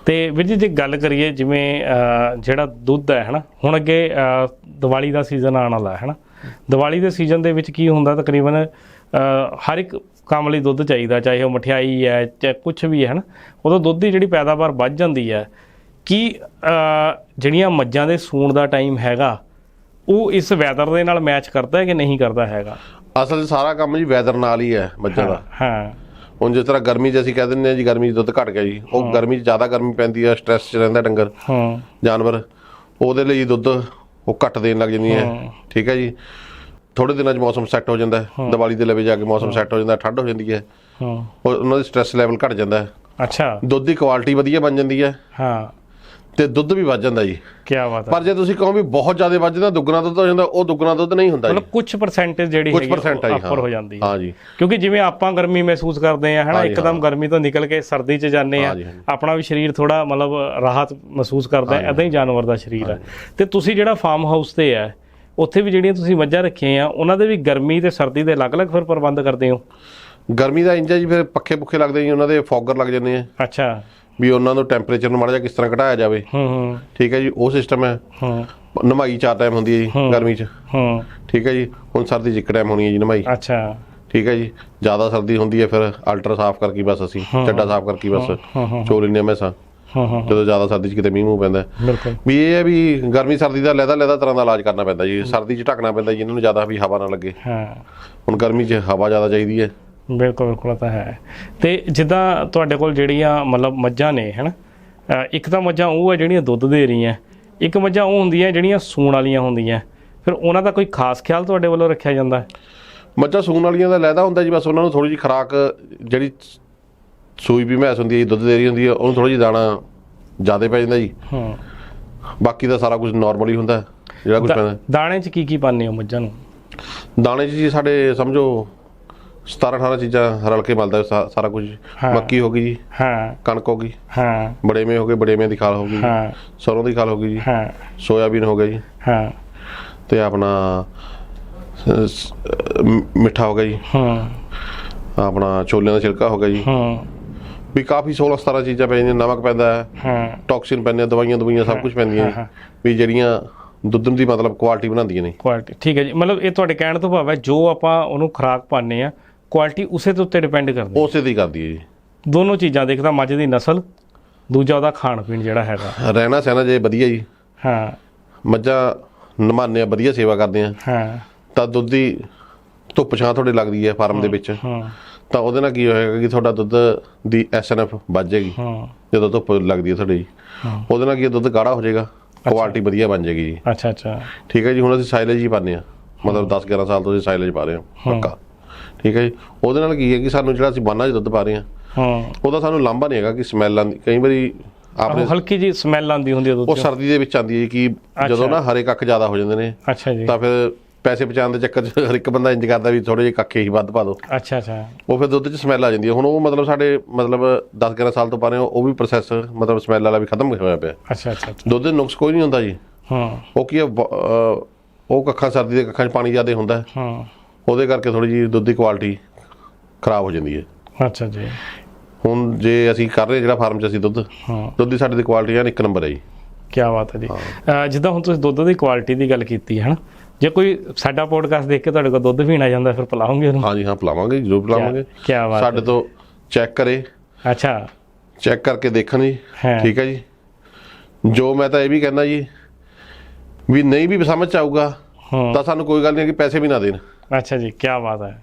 ਤੇ ਵੀਰ ਜੀ ਜੇ ਗੱਲ ਕਰੀਏ ਜਿਵੇਂ ਅਹ, ਜਿਹੜਾ ਦੁੱਧ ਹੈ ਹਨਾ ਹੁਣ ਅੱਗੇ ਅਹ, ਦੀਵਾਲੀ ਦਾ ਸੀਜ਼ਨ ਆਉਣ ਵਾਲਾ ਹੈ ਹਨਾ ਦੀਵਾਲੀ ਦੇ ਸੀਜ਼ਨ ਦੇ ਵਿੱਚ ਕੀ ਹੁੰਦਾ ਤਕਰੀਬਨ ਅਹ, ਹਰ ਇੱਕ ਕੰਮ ਲਈ ਦੁੱਧ ਚਾਹੀਦਾ ਚਾਹੇ ਉਹ ਮਠਿਆਈ ਹੈ ਚਾਹੇ ਕੁਝ ਵੀ ਹੈ ਹਨਾ ਉਦੋਂ ਦੁੱਧ ਦੀ ਜਿਹੜੀ ਪੈਦਾਵਾਰ ਵੱਧ ਜਾਂਦੀ ਹੈ ਕੀ ਅਹ, ਜਿਹੜੀਆਂ ਮੱਝਾਂ ਦੇ ਸੂਣ ਦਾ ਟਾਈਮ ਹੈਗਾ ਉਹ ਇਸ ਵੈਦਰ ਦੇ ਨਾਲ ਮੈਚ ਕਰਦਾ ਹੈ ਕਿ ਨਹੀਂ ਕਰਦਾ ਹੈਗਾ ਅਸਲ ਸਾਰਾ ਕੰਮ ਜੀ ਵੈਦਰ ਨਾਲ ਹੀ ਹੈ ਮੱਝਾਂ ਦਾ। ਹਾਂ ਹੁਣ ਜਿਸ ਤਰ੍ਹਾਂ ਗਰਮੀ 'ਚ ਅਸੀਂ ਕਹਿ ਦਿੰਦੇ ਹਾਂ ਜੀ ਗਰਮੀ 'ਚ ਦੁੱਧ ਘਟ ਗਿਆ ਜੀ। ਉਹ ਗਰਮੀ 'ਚ ਜ਼ਿਆਦਾ ਗਰਮੀ ਪੈਂਦੀ ਹੈ ਸਟ੍ਰੈਸ 'ਚ ਰਹਿੰਦਾ ਡੰਗਰ ਹਾਂ। ਜਾਨਵਰ। ਉਹਦੇ ਲਈ ਦੁੱਧ ਉਹ ਘੱਟ ਦੇਣ ਲੱਗ ਜਾਂਦੀ ਹੈ। ਠੀਕ ਹੈ ਜੀ। ਥੋੜੇ ਦਿਨਾਂ 'ਚ ਮੌਸਮ ਸੈੱਟ ਹੋ ਜਾਂਦਾ ਹੈ। ਦੀਵਾਲੀ ਦੇ ਲਵੇ ਜਾ ਕੇ ਮੌਸਮ ਸੈੱਟ ਹੋ ਜਾਂਦਾ ਠੰਡ ਹੋ ਜਾਂਦੀ ਹੈ। ਹਾਂ। ਉਹ ਉਹਨਾਂ ਦੀ ਸਟ੍ਰੈਸ ਲੈਵਲ ਘਟ ਜਾਂਦਾ ਹੈ। ਅੱਛਾ। ਦੁੱਧ ਦੀ ਕੁਆਲਿਟੀ ਵਧੀਆ ਬਣ ਜਾਂਦੀ ਹੈ। ਹਾਂ। ਤੇ ਦੁੱਧ ਵੀ ਵੱਧ ਜਾਂਦਾ ਜੀ। ਕੀ ਬਾਤ ਹੈ ਪਰ ਜੇ ਤੁਸੀਂ ਕਹੋ ਵੀ ਬਹੁਤ ਜ਼ਿਆਦਾ ਵੱਧ ਜਾਂਦਾ ਦੁੱਗਣਾ ਦੁੱਧ ਹੋ ਜਾਂਦਾ ਉਹ ਦੁੱਗਣਾ ਦੁੱਧ ਨਹੀਂ ਹੁੰਦਾ ਜੀ। ਮਤਲਬ ਕੁਝ ਪਰਸੈਂਟੇਜ ਜਿਹੜੀ ਹੈਗੀ ਉੱਪਰ ਹਾਂ। ਜਾਂਦੀ ਹੈ ਹਾਂ ਜੀ। ਕਿਉਂਕਿ ਜਿਵੇਂ ਆਪਾਂ ਗਰਮੀ ਮਹਿਸੂਸ ਕਰਦੇ ਆ ਹਨਾ ਇੱਕਦਮ। ਗਰਮੀ ਤੋਂ ਨਿਕਲ ਕੇ ਸਰਦੀ 'ਚ ਜਾਂਦੇ ਆ। ਆਪਣਾ ਵੀ ਸਰੀਰ ਥੋੜਾ ਮਤਲਬ ਰਾਹਤ ਮਹਿਸੂਸ ਕਰਦਾ ਹੈ ਐਦਾਂ ਹੀ ਜਾਨਵਰ ਦਾ ਸਰੀਰ ਹੈ ਤੇ ਤੁਸੀਂ ਜਿਹੜਾ ਫਾਰਮ ਹਾਊਸ ਤੇ ਹੈ ਉੱਥੇ ਵੀ ਜਿਹੜੀਆਂ ਤੁਸੀਂ ਮੱਝਾਂ ਰੱਖੀਆਂ ਆ ਉਹਨਾਂ ਦੇ ਵੀ ਗਰਮੀ ਤੇ ਸਰਦੀ ਦੇ ਅਲੱਗ-ਅਲੱਗ ਫਿਰ ਪ੍ਰਬੰਧ ਕਰਦੇ ਹੋ? ਗਰਮੀ ਦਾ ਇੰਜਾ ਜੀ ਫਿਰ ਪੱਖੇ ਪੁੱਖੇ ਲੱਗਦੇ ਜੀ ਉਹਨਾਂ ਦੇ ਫੌਗਰ ਲੱਗ ਜਾਂਦੇ ਆ। ਅੱਛਾ। ਵੀ ਉਹਨਾਂ ਨੂੰ ਟੈਂਪਰੇਚਰ ਨੂੰ ਮਾੜਾ ਜਿਹਾ ਕਿਸ ਤਰ੍ਹਾਂ ਘਟਾਇਆ ਜਾਵੇ। ਹੂੰ ਹੂੰ। ਠੀਕ ਹੈ ਜੀ ਉਹ ਸਿਸਟਮ ਹੈ। ਹੂੰ। ਨਮਾਈ ਚਾਰ ਟਾਈਮ ਹੁੰਦੀ ਹੈ ਜੀ ਗਰਮੀ 'ਚ। ਹੂੰ। ਠੀਕ ਹੈ ਜੀ ਹੁਣ ਸਰਦੀ 'ਚ ਇੱਕ ਟਾਈਮ ਹੋਣੀ ਹੈ ਜੀ ਨਮਾਈ। ਅੱਛਾ। ਠੀਕ ਹੈ ਜੀ ਜ਼ਿਆਦਾ ਸਰਦੀ ਹੁੰਦੀ ਹੈ ਫਿਰ ਅਲਟਰ ਸਾਫ਼ ਕਰਕੇ ਬਸ ਅਸੀਂ ਚੱਡਾ ਸਾਫ਼ ਕਰਕੇ ਬਸ। ਚੋ ਲੈਂਦੇ ਹੂੰ। ਹੂੰ ਜਦੋਂ ਜ਼ਿਆਦਾ ਸਰਦੀ 'ਚ ਕਿਤੇ ਮੀਂਹ ਮੂੰਹ ਪੈਂਦਾ ਵੀ ਇਹ ਹੈ ਵੀ ਗਰਮੀ ਸਰਦੀ ਦਾ ਲੈਦਾ ਲੈਦਾ ਤਰ੍ਹਾਂ ਦਾ ਇਲਾਜ ਕਰਨਾ ਪੈਂਦਾ ਜੀ। ਸਰਦੀ 'ਚ ਢੱਕਣਾ ਪੈਂਦਾ ਜੀ ਇਹਨਾਂ ਨੂੰ ਜ਼ਿਆਦਾ ਵੀ ਹਵਾ ਨਾ ਲੱਗੇ। ਹਾਂ। ਹੁਣ ਗਰਮੀ 'ਚ ਹਵਾ ਜ਼ਿਆਦਾ ਚਾਹੀਦੀ ਹੈ। ਬਿਲਕੁਲ ਬਿਲਕੁਲ ਤਾਂ ਹੈ। ਤੇ ਜਿੱਦਾਂ ਤੁਹਾਡੇ ਕੋਲ ਜਿਹੜੀਆਂ ਮਤਲਬ ਮੱਝਾਂ ਨੇ ਹਨ ਇੱਕ ਤਾਂ ਮੱਝਾਂ ਉਹ ਹੈ ਜਿਹੜੀਆਂ ਦੁੱਧ ਦੇ ਰਹੀਆਂ ਇੱਕ ਮੱਝਾਂ ਉਹ ਹੁੰਦੀਆਂ ਜਿਹੜੀਆਂ ਸੂਣ ਵਾਲੀਆਂ ਹੁੰਦੀਆਂ। ਫਿਰ ਉਹਨਾਂ ਦਾ ਕੋਈ ਖਾਸ ਖਿਆਲ ਤੁਹਾਡੇ ਵੱਲੋਂ ਰੱਖਿਆ ਜਾਂਦਾ? ਮੱਝਾਂ ਸੂਣ ਵਾਲੀਆਂ ਦਾ ਲੈਦਾ ਹੁੰਦਾ ਜੀ ਬਸ ਉਹਨਾਂ ਨੂੰ ਥੋੜੀ ਜਿਹੀ ਖਰਾਕ ਜਿਹੜੀ ਸੂਈ ਵੀ ਮੈਸ ਹੁੰਦੀ ਹੈ ਦੁੱਧ ਦੇ ਰਹੀ ਹੁੰਦੀ ਹੈ ਉਹਨੂੰ ਥੋੜਾ ਜਿਹਾ ਦਾਣਾ ਜ਼ਿਆਦਾ ਪੈ ਜਾਂਦਾ ਜੀ। ਹੂੰ। ਬਾਕੀ ਦਾ ਸਾਰਾ ਕੁਝ ਨਾਰਮਲ ਹੀ ਹੁੰਦਾ ਜਿਹੜਾ ਕੁਝ ਪੈਂਦਾ। ਦਾਣੇ 'ਚ ਕੀ ਕੀ ਪਾਉਂਦੇ ਹੋ ਮੱਝਾਂ ਨੂੰ? ਦਾਣੇ 'ਚ ਜੀ ਸਾਡੇ ਸਮਝੋ 17 18 ਚੀਜ਼ਾਂ ਰਲ ਕੇ ਮਿਲਦਾ ਸਾ- ਸਾਰਾ ਕੁਝ। ਹਾਂ। ਮੱਕੀ ਹੋ ਗਈ ਜੀ ਹਾਂ। ਕਣਕ ਹੋ ਗਈ। ਹਾਂ। ਬੜੇਵੇਂ ਹੋ ਗਏ ਬੜੇਵੇਂ ਦੀ ਖਾਲ ਹੋ ਗਈ ਹਾਂ। ਸਰੋਂ ਦੀ ਖਾਲ ਹੋ ਗਈ ਜੀ। ਹਾਂ। ਸੋਇਆਬੀਨ ਹੋ ਗਿਆ ਜੀ। ਹਾਂ। ਤੇ ਆਪਣਾ ਸ- ਸ- ਮ- ਮਿੱਠਾ ਹੋ ਗਿਆ ਜੀ। ਹਾਂ। ਆਪਣਾ ਛੋਲਿਆਂ ਦਾ ਛਿਲਕਾ ਹੋ ਗਿਆ ਜੀ। ਹਾਂ। ਵੀ ਕਾਫੀ 16 17 ਚੀਜ਼ਾਂ ਪੈ ਜਾਂਦੀਆਂ ਨਮਕ ਪੈਂਦਾ ਹੈ। ਹਾਂ। ਟੌਕਸਿਨ ਪੈਂਦੇ ਆ ਦਵਾਈਆਂ ਦਵਾਈਆਂ ਸਭ ਕੁਝ ਪੈਂਦੀਆਂ ਹਾਂ, ਹਾਂ। ਵੀ ਜਿਹੜੀਆਂ ਦੁੱਧ ਦੀ ਮਤਲਬ ਕੁਆਲਿਟੀ ਬਣਾਉਂਦੀਆਂ ਨੇ। ਕੁਆਲਿਟੀ ਠੀਕ ਹੈ ਜੀ। ਮਤਲਬ ਇਹ ਤੁਹਾਡੇ ਕਹਿਣ ਤੋਂ ਭਾਵ ਹੈ ਜੋ ਆਪਾਂ ਉਹਨੂੰ ਖੁਰਾਕ ਪਾਉਂਦੇ ਆ ਕੁਆਲਿਟੀ ਉਸੇ ਦੇ ਉੱਤੇ ਡਿਪੈਂਡ ਕਰਦੀ ਹੈ। ਉਸੇ ਦੀ ਕਰਦੀ ਹੈ ਜੀ। ਦੋਨੋਂ ਚੀਜ਼ਾਂ ਦੇਖਦਾ ਮੱਝ ਦੀ ਨਸਲ ਦੂਜਾ ਉਹਦਾ ਖਾਣ ਪੀਣ ਜਿਹੜਾ ਹੈਗਾ। ਰਹਿਣਾ ਸਹਿਣਾ ਜੇ ਵਧੀਆ ਜੀ। ਹਾਂ। ਮੱਝਾਂ ਨਮਾਨੇ ਵਧੀਆ ਸੇਵਾ ਕਰਦੇ ਆ। ਹਾਂ। ਤਾਂ ਦੁੱਧ ਦੀ ਧੁੱਪ ਛਾਂ ਤੁਹਾਡੇ ਲੱਗਦੀ ਹੈ ਫਾਰਮ ਦੇ ਵਿੱਚ। ਹਾਂ। ਤਾਂ ਉਹਦੇ ਨਾਲ ਕੀ ਹੋਏਗਾ ਕਿ ਤੁਹਾਡਾ ਦੁੱਧ ਦੀ ਐਸਐਨਐਫ ਵੱਧ ਜਾਏਗੀ। ਹਾਂ। ਜਦੋਂ ਧੁੱਪ ਲੱਗਦੀ ਹੈ ਤੁਹਾਡੇ। ਜੀ ਹਾਂ। ਉਹਦੇ ਨਾਲ ਕੀ ਦੁੱਧ ਗਾੜਾ ਹੋ ਜਾਏਗਾ। ਕੁਆਲਿਟੀ ਵਧੀਆ ਬਣ ਜਾਏਗੀ ਜੀ। ਅੱਛਾ ਅੱਛਾ। ਠੀਕ ਹੈ ਜੀ ਹੁਣ ਅਸੀਂ ਸਾਈਲੇਜ ਹੀ ਪਾਉਂਦੇ ਆ ਮਤਲਬ 10 11 ਸਾਲ ਤੋਂ ਅਸੀਂ ਸਾਈਲੇਜ ਪਾ ਰਹੇ ਹਾਂ। ਪੱਕਾ। ਠੀਕ ਹੈ ਜੀ? ਉਹਦੇ ਨਾਲ ਕੀ ਹੈ ਕਿ ਸਾਨੂੰ ਜਿਹੜਾ ਅਸੀਂ ਬਾਨਾਂ 'ਚ ਦੁੱਧ ਪਾ ਰਹੇ ਹਾਂ ਹਾਂ। ਉਹਦਾ ਸਾਨੂੰ ਲਾਂਭਾ ਨਹੀਂ ਹੈਗਾ ਕਿ ਸਮੈਲ ਆਉਂਦੀ ਕਈ ਵਾਰੀ ਆਪਣੇ ਹਲਕੀ ਜੀ ਸਮੈਲ ਆਉਂਦੀ ਹੁੰਦੀ ਹੈ ਦੁੱਧ ਉਹ ਸਰਦੀ ਦੇ ਵਿੱਚ ਆਉਂਦੀ ਹੈ ਕਿ ਜਦੋਂ ਨਾ ਹਰੇ ਕੱਖ ਜ਼ਿਆਦਾ ਹੋ ਜਾਂਦੇ ਨੇ ਅੱਛਾ ਜੀ। ਤਾਂ ਫਿਰ ਪੈਸੇ ਬਚਾਉਣ ਦੇ ਚੱਕਰ 'ਚ ਹਰ ਇੱਕ ਬੰਦਾ ਇੰਜ ਕਰਦਾ ਵੀ ਥੋੜੇ ਜਿਹੇ ਕੱਖੇ ਹੀ ਵੱਧ ਪਾ ਦਿਓ ਅੱਛਾ ਅੱਛਾ। ਉਹ ਫਿਰ ਦੁੱਧ 'ਚ ਸਮੈਲ ਆ ਜਾਂਦੀ ਹੈ। ਹੁਣ ਉਹ ਮਤਲਬ ਸਾਡੇ ਮਤਲਬ 10 11 ਸਾਲ ਤੋਂ ਪਾ ਰਹੇ ਹਾਂ ਉਹ ਵੀ ਪ੍ਰੋਸੈਸ ਮਤਲਬ ਸਮੈਲ ਵਾਲਾ ਵੀ ਖਤਮ ਹੋਇਆ ਪਿਆ। ਅੱਛਾ ਅੱਛਾ। ਦੁੱਧ ਦੇ ਨੁਕਸ ਕੋਈ ਨਹੀਂ ਹੁੰਦਾ ਜੀ। ਹਾਂ। ਉਹ ਕੀ ਉਹ ਕੱਖਾਂ ਸਰਦੀ ਦੇ ਕੱਖਾਂ 'ਚ ਪਾਣੀ ਜ਼ਿਆਦਾ ਹੁੰਦਾ। ਹੈ। ਹਾਂ ਉਹਦੇ ਕਰਕੇ ਥੋੜੀ ਜਿਹੀ ਦੁੱਧ ਦੀ ਕੁਆਲਿਟੀ ਖਰਾਬ ਹੋ ਜਾਂਦੀ ਹੈ। ਅੱਛਾ ਜੀ। ਹੁਣ ਜੇ ਅਸੀਂ ਕਰ ਰਹੇ ਜਿਹੜਾ ਫਾਰਮ 'ਚ ਅਸੀਂ ਦੁੱਧ ਹਾਂ। ਦੁੱਧ ਦੀ ਸਾਡੀ ਦੀ ਕੁਆਲਿਟੀ ਐਨ ਇੱਕ ਨੰਬਰ ਹੈ ਜੀ। ਕੀ ਬਾਤ ਹੈ ਜੀ। ਜਿੱਦਾਂ ਹੁਣ ਤੁਸੀਂ ਦੁੱਧ ਦੀ ਕੁਆਲਿਟੀ ਦੀ ਗੱਲ ਕੀਤੀ ਹੈ ਹਨਾ? ਜੇ ਕੋਈ ਸਾਡਾ ਪੋਡਕਾਸਟ ਦੇਖ ਕੇ ਤੁਹਾਡੇ ਕੋਲ ਦੁੱਧ ਪੀਣਾ ਜਾਂਦਾ ਫਿਰ ਪਿਲਾਉਂਗੇ ਉਹਨੂੰ? ਹਾਂਜੀ ਹਾਂ ਪਿਲਾਵਾਂਗੇ ਜੀ, ਜ਼ਰੂਰ ਪਿਲਾਵਾਂਗੇ। ਕੀ ਬਾਤ ਸਾਡੇ ਤੋਂ ਚੈੱਕ ਕਰੇ। ਅੱਛਾ। ਚੈੱਕ ਕਰਕੇ ਦੇਖਣ ਜੀ। ਹਾਂ। ਠੀਕ ਹੈ ਜੀ। ਜੋ ਮੈਂ ਤਾਂ ਇਹ ਵੀ ਕਹਿੰਦਾ ਜੀ ਵੀ ਨਹੀਂ ਵੀ ਸਮਝ ਆਊਗਾ ਹਾਂ। ਤਾਂ ਸਾਨੂੰ ਕੋਈ ਗੱਲ ਨਹੀਂ ਕਿ ਪੈਸੇ ਵੀ ਨਾ ਦੇਣ। ਅੱਛਾ ਜੀ ਕੀ ਬਾਤ ਹੈ।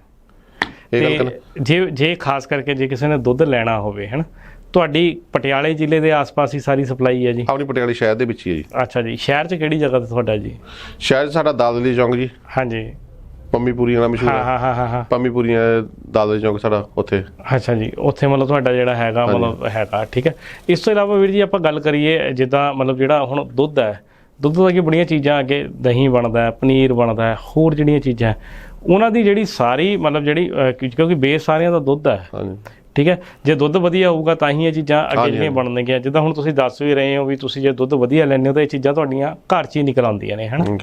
ਇਹ ਗੱਲ ਤੇ ਜੇ ਜੇ ਖਾਸ ਕਰਕੇ ਜੇ ਕਿਸੇ ਨੇ ਦੁੱਧ ਲੈਣਾ ਹੋਵੇ ਹਨ ਤੁਹਾਡੀ ਪਟਿਆਲੇ ਜ਼ਿਲ੍ਹੇ ਦੇ ਆਸ-ਪਾਸ ਹੀ ਸਾਰੀ ਸਪਲਾਈ ਹੈ ਜੀ? ਆਪਣੀ ਪਟਿਆਲੇ ਸ਼ਹਿਰ ਦੇ ਵਿੱਚ ਹੀ ਹੈ ਜੀ। ਅੱਛਾ ਜੀ ਸ਼ਹਿਰ 'ਚ ਕਿਹੜੀ ਜਗ੍ਹਾ ਤੇ ਤੁਹਾਡਾ ਜੀ? ਸ਼ਹਿਰ 'ਚ ਸਾਡਾ ਦਾਦਲੀ ਚੌਂਕ ਜੀ। ਹਾਂਜੀ। ਪੰਮੀਪੁਰੀ ਵਾਲਾ ਮਸ਼ਹੂਰ ਹਾਂ। ਹੈ ਹਾਂ ਹਾਂ ਹਾਂ। ਹਾਂ ਪੰਮੀਪੁਰੀ ਦਾਦਲੀ ਚੌਂਕ ਸਾਡਾ ਉੱਥੇ। ਅੱਛਾ ਜੀ ਉੱਥੇ ਮਤਲਬ ਤੁਹਾਡਾ ਜਿਹੜਾ ਹੈਗਾ ਮਤਲਬ ਹੈਗਾ ਠੀਕ ਹੈ। ਇਸ ਤੋਂ ਇਲਾਵਾ ਵੀਰ ਜੀ ਆਪਾਂ ਗੱਲ ਕਰੀਏ ਜਿੱਦਾਂ ਮਤਲਬ ਜਿਹੜਾ ਹੁਣ ਦੁੱਧ ਹੈ ਦੁੱਧ ਦਾ ਕੀ ਬੜੀਆਂ ਚੀਜ਼ਾਂ ਅੱਗੇ ਦਹੀਂ ਬਣਦਾ ਹੈ ਪਨੀਰ ਬਣਦਾ ਹੈ ਹੋਰ ਜਿਹੜੀਆਂ ਚੀਜ਼ਾਂ ਉਹਨਾਂ ਦੀ ਜਿਹੜੀ ਸਾਰੀ ਮਤਲਬ ਜਿਹੜੀ ਕਿਉਂਕਿ ਬੇਸ ਸਾਰਿਆਂ ਦਾ ਦੁੱਧ ਹੈ। ਹਾਂਜੀ। ਠੀਕ ਹੈ? ਜੇ ਦੁੱਧ ਵਧੀਆ ਹੋਊਗਾ ਤਾਂ ਹੀ ਇਹ ਚੀਜ਼ਾਂ ਅੱਗੇ ਜਿਹੜੀਆਂ ਬਣਨਗੀਆਂ। ਜਿੱਦਾਂ ਹੁਣ ਤੁਸੀਂ ਦੱਸ ਵੀ ਰਹੇ ਹੋ ਵੀ ਤੁਸੀਂ ਜੇ ਦੁੱਧ ਵਧੀਆ ਲੈਂਦੇ ਹੋ ਤਾਂ ਇਹ ਚੀਜ਼ਾਂ ਤੁਹਾਡੀਆਂ ਘਰ 'ਚ ਹੀ ਨਿਕਲ ਆਉਂਦੀਆਂ ਨੇ ਹਨਾ.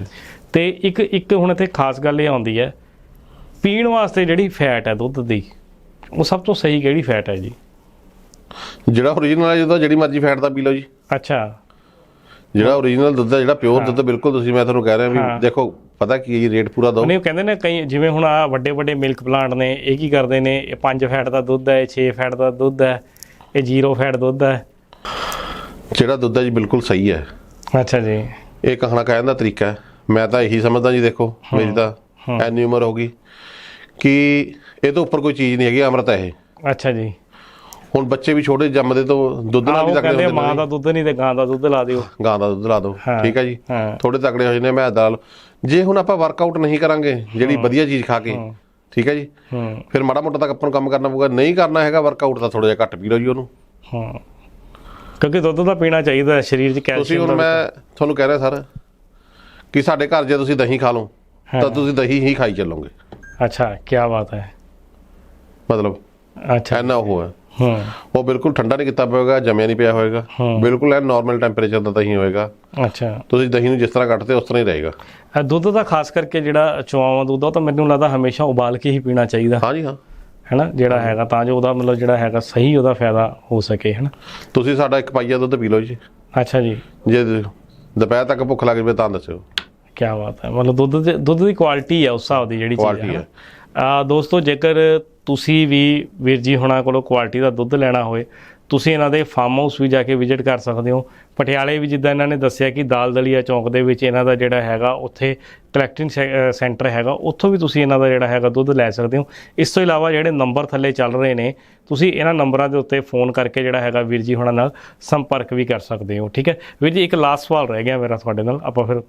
ਤੇ ਇੱਕ ਇੱਕ ਹੁਣ ਇੱਥੇ ਖਾਸ ਗੱਲ ਇਹ ਆਉਂਦੀ ਹੈ ਪੀਣ ਵਾਸਤੇ ਜਿਹੜੀ ਫੈਟ ਹੈ ਦੁੱਧ ਦੀ ਉਹ ਸਭ ਤੋਂ ਸਹੀ ਕਿਹੜੀ ਫੈਟ ਹੈ ਜੀ? ਜਿਹੜਾ ਓਰੀਜਨਲ ਹੈ ਜਿਹਦਾ ਜਿਹੜੀ ਮਰਜ਼ੀ ਫੈਟ ਦਾ ਪੀ ਲਓ ਜੀ। ਅੱਛਾ। ਜਿਹੜਾ ਓਰੀਜਨਲ ਦੁੱਧ ਹੈ ਜਿਹੜਾ ਪਿਓਰ ਦੁੱਧ ਬਿਲਕੁਲ ਤੁਸੀਂ ਮੈਂ ਤੁਹਾਨੂੰ ਕਹਿ ਰਿਹਾ। ਵੀ ਦੇਖੋ ਪਤਾ ਕੀ ਹੈ ਜੀ ਰੇਟ ਪੂਰਾ ਦਿਓ ਨਹੀਂ ਉਹ ਕਹਿੰਦੇ ਨੇ ਕਈ ਜਿਵੇਂ ਹੁਣ ਆ ਵੱਡੇ ਵੱਡੇ ਮਿਲਕ ਪਲਾਂਟ ਨੇ ਇਹ ਕੀ ਕਰਦੇ ਨੇ? ਇਹ 5 ਫੈਟ ਦਾ ਦੁੱਧ ਹੈ ਇਹ 6 ਫੈਟ ਦਾ ਦੁੱਧ ਹੈ ਇਹ 0 ਫੈਟ ਦੁੱਧ ਹੈ। ਜਿਹੜਾ ਦੁੱਧ ਹੈ ਜੀ ਬਿਲਕੁਲ ਸਹੀ ਹੈ। ਅੱਛਾ ਜੀ। ਇਹ ਕਹਣਾ ਕਹਿਣ ਦਾ ਤਰੀਕਾ ਹੈ। ਮੈਂ ਤਾਂ ਇਹੀ ਸਮਝਦਾ ਜੀ ਦੇਖੋ ਮੇਰੀ ਤਾਂ ਐਨੀ ਉਮਰ ਹੋ ਗਈ ਕਿ ਇਹ ਤੋਂ ਉੱਪਰ ਕੋਈ ਚੀਜ਼ ਨਹੀਂ ਹੈਗੀ ਅੰਮ੍ਰਿਤ ਹੈ ਇਹ। ਅੱਛਾ ਜੀ। ਹੁਣ ਬੱਚੇ ਵੀ ਛੋਟੇ ਜੰਮਦੇ ਤੋਂ ਦੁੱਧ ਨਾਲ ਵੀ ਤਕੜੇ ਹੁੰਦੇ ਮਾਂ ਨੇ ਦਾ ਦੁੱਧ ਨਹੀਂ ਤੇ ਗਾਂ ਦਾ ਦੁੱਧ ਲਾ ਦਿਓ। ਗਾਂ ਦਾ ਦੁੱਧ ਲਾ ਦਿਓ। ਠੀਕ ਹੈ ਜੀ। ਥੋੜੇ ਤਕੜੇ ਹੋ ਜਾਂਦੇ ਮੈਂ ਦਾਲ ਜੇ ਹੁਣ ਆਪਾਂ ਵਰਕਆਊਟ ਨਹੀਂ ਕਰਾਂਗੇ ਜਿਹੜੀ ਵਧੀਆ ਚੀਜ਼ ਖਾ ਕੇ ਠੀਕ ਹੈ ਜੀ? ਹੂੰ। ਫਿਰ ਮਾੜਾ ਮੋਟਾ ਤਾਂ ਆਪਾਂ ਨੂੰ ਕੰਮ ਕਰਨਾ ਪਊਗਾ ਨਹੀਂ ਕਰਨਾ ਹੈਗਾ ਵਰਕਆਊਟ ਤਾਂ ਥੋੜਾ ਜਿਹਾ ਘੱਟ ਪੀ ਲਓ ਜੀ ਉਹਨੂੰ। ਹੂੰ। ਕਿਉਂਕਿ ਦੁੱਧ ਤਾਂ ਪੀਣਾ ਚਾਹੀਦਾ ਹੈ, ਸਰੀਰ 'ਚ ਤੁਸੀਂ ਕੈਲਸ਼ੀਅਮ ਹੁਣ ਮੈਂ ਤੁਹਾਨੂੰ ਕਹਿ ਰਿਹਾ ਸਰ ਕਿ ਸਾਡੇ ਘਰ ਜੇ ਤੁਸੀਂ ਦਹੀਂ ਖਾ ਲਓ ਤਾਂ ਤੁਸੀਂ ਦਹੀਂ ਹੀ ਖਾਈ ਚੱਲੋਗੇ। ਅੱਛਾ ਕੀ ਬਾਤ ਹੈ। ਮਤਲਬ ਅੱਛਾ। ਐਨਾ ਉਹ ਹੈ। ਹੂੰ। ਉਹ ਬਿਲਕੁਲ ਠੰਡਾ ਨਹੀਂ ਕੀਤਾ ਪਿਆ ਜਮਿਆ ਨਹੀਂ ਪਿਆ ਹੋਏਗਾ। ਹੂੰ। ਬਿਲਕੁਲ ਐ ਨਾਰਮਲ ਟੈਂਪਰੇਚਰ ਦਾ ਦਹੀਂ ਹੋਏਗਾ। ਅੱਛਾ। ਤੁਸੀਂ ਦਹੀਂ ਨੂੰ ਜਿਸ ਤਰ੍ਹਾਂ ਕੱਟਦੇ ਉਸ ਤਰ੍ਹਾਂ ਹੀ ਰਹੇਗਾ। ਇਹ ਦੁੱਧ ਦਾ ਖਾਸ ਕਰਕੇ ਜਿਹੜਾ ਚੁਆਵਾਂ ਦੁੱਧ ਉਹ ਤਾਂ ਮੈਨੂੰ ਲੱਗਦਾ ਹਮੇਸ਼ਾ ਉਬਾਲ ਕੇ ਹੀ ਪੀਣਾ ਚਾਹੀਦਾ। ਹਾਂਜੀ ਹਾਂ। ਹੈਨਾ? ਜਿਹੜਾ ਹੈਗਾ ਤਾਂ ਜੋ ਉਹਦਾ ਮਤਲਬ ਜਿਹੜਾ ਹੈਗਾ ਸਹੀ ਉਹਦਾ ਫਾਇਦਾ ਹੋ ਸਕੇ ਹੈਨਾ? ਤੁਸੀਂ ਸਾਡਾ ਇੱਕ ਪਾਈਆ ਦੁੱਧ ਪੀ ਲਓ ਜੀ। ਅੱਛਾ ਜੀ। ਜੇ ਦੁਪਹਿਰ ਤੱਕ ਭੁੱਖ ਲੱਗ ਜਾਵੇ ਤਾਂ ਦੱਸਿਓ। ਕੀ ਬਾਤ ਹੈ। ਮਤਲਬ ਦੁੱਧ ਦੁੱਧ ਦੀ ਕੁਆਲਿਟੀ ਹੈ ਉਸ ਹਿਸਾਬ ਦੀ ਜਿਹੜੀ ਚੀਜ਼ ਹੈ ਹੈ। ਆ ਦੋਸਤੋ ਜੇਕਰ ਤੁਸੀਂ ਵੀ ਵੀਰ ਜੀ ਹੁਣਾਂ ਕੋਲੋਂ ਕੁਆਲਿਟੀ ਦਾ ਦੁੱਧ ਲੈਣਾ ਹੋਵੇ ਤੁਸੀਂ ਇਹਨਾਂ ਦੇ ਫਾਰਮ ਹਾਊਸ ਵੀ ਜਾ ਕੇ ਵਿਜ਼ਿਟ ਕਰ ਸਕਦੇ ਹੋ। ਪਟਿਆਲੇ ਵੀ ਜਿੱਦਾਂ ਇਹਨਾਂ ਨੇ ਦੱਸਿਆ ਕਿ ਦਾਲ ਦਲੀਆ ਚੌਂਕ ਦੇ ਵਿੱਚ ਇਹਨਾਂ ਦਾ ਜਿਹੜਾ ਹੈਗਾ, ਉੱਥੇ ਕਲੈਕਟਿੰਗ ਸੈਂਟਰ ਹੈਗਾ। ਉੱਥੋਂ ਵੀ ਤੁਸੀਂ ਇਹਨਾਂ ਦਾ ਜਿਹੜਾ ਹੈਗਾ ਦੁੱਧ ਲੈ ਸਕਦੇ ਹੋ। ਇਸ ਤੋਂ ਇਲਾਵਾ ਜਿਹੜੇ ਨੰਬਰ ਥੱਲੇ ਚੱਲ ਰਹੇ ਨੇ, ਤੁਸੀਂ ਇਹਨਾਂ ਨੰਬਰਾਂ ਦੇ ਉੱਤੇ ਫੋਨ ਕਰਕੇ ਜਿਹੜਾ ਹੈਗਾ ਵੀਰ ਜੀ ਹੁਣਾਂ ਨਾਲ ਸੰਪਰਕ ਵੀ ਕਰ ਸਕਦੇ ਹੋ, ਠੀਕ ਹੈ? ਵੀਰ ਜੀ, ਇੱਕ ਲਾਸਟ ਸਵਾਲ ਰਹਿ ਗਿਆ ਮੇਰਾ ਤੁਹਾਡੇ ਨਾਲ। ਆਪਾਂ ਫਿਰ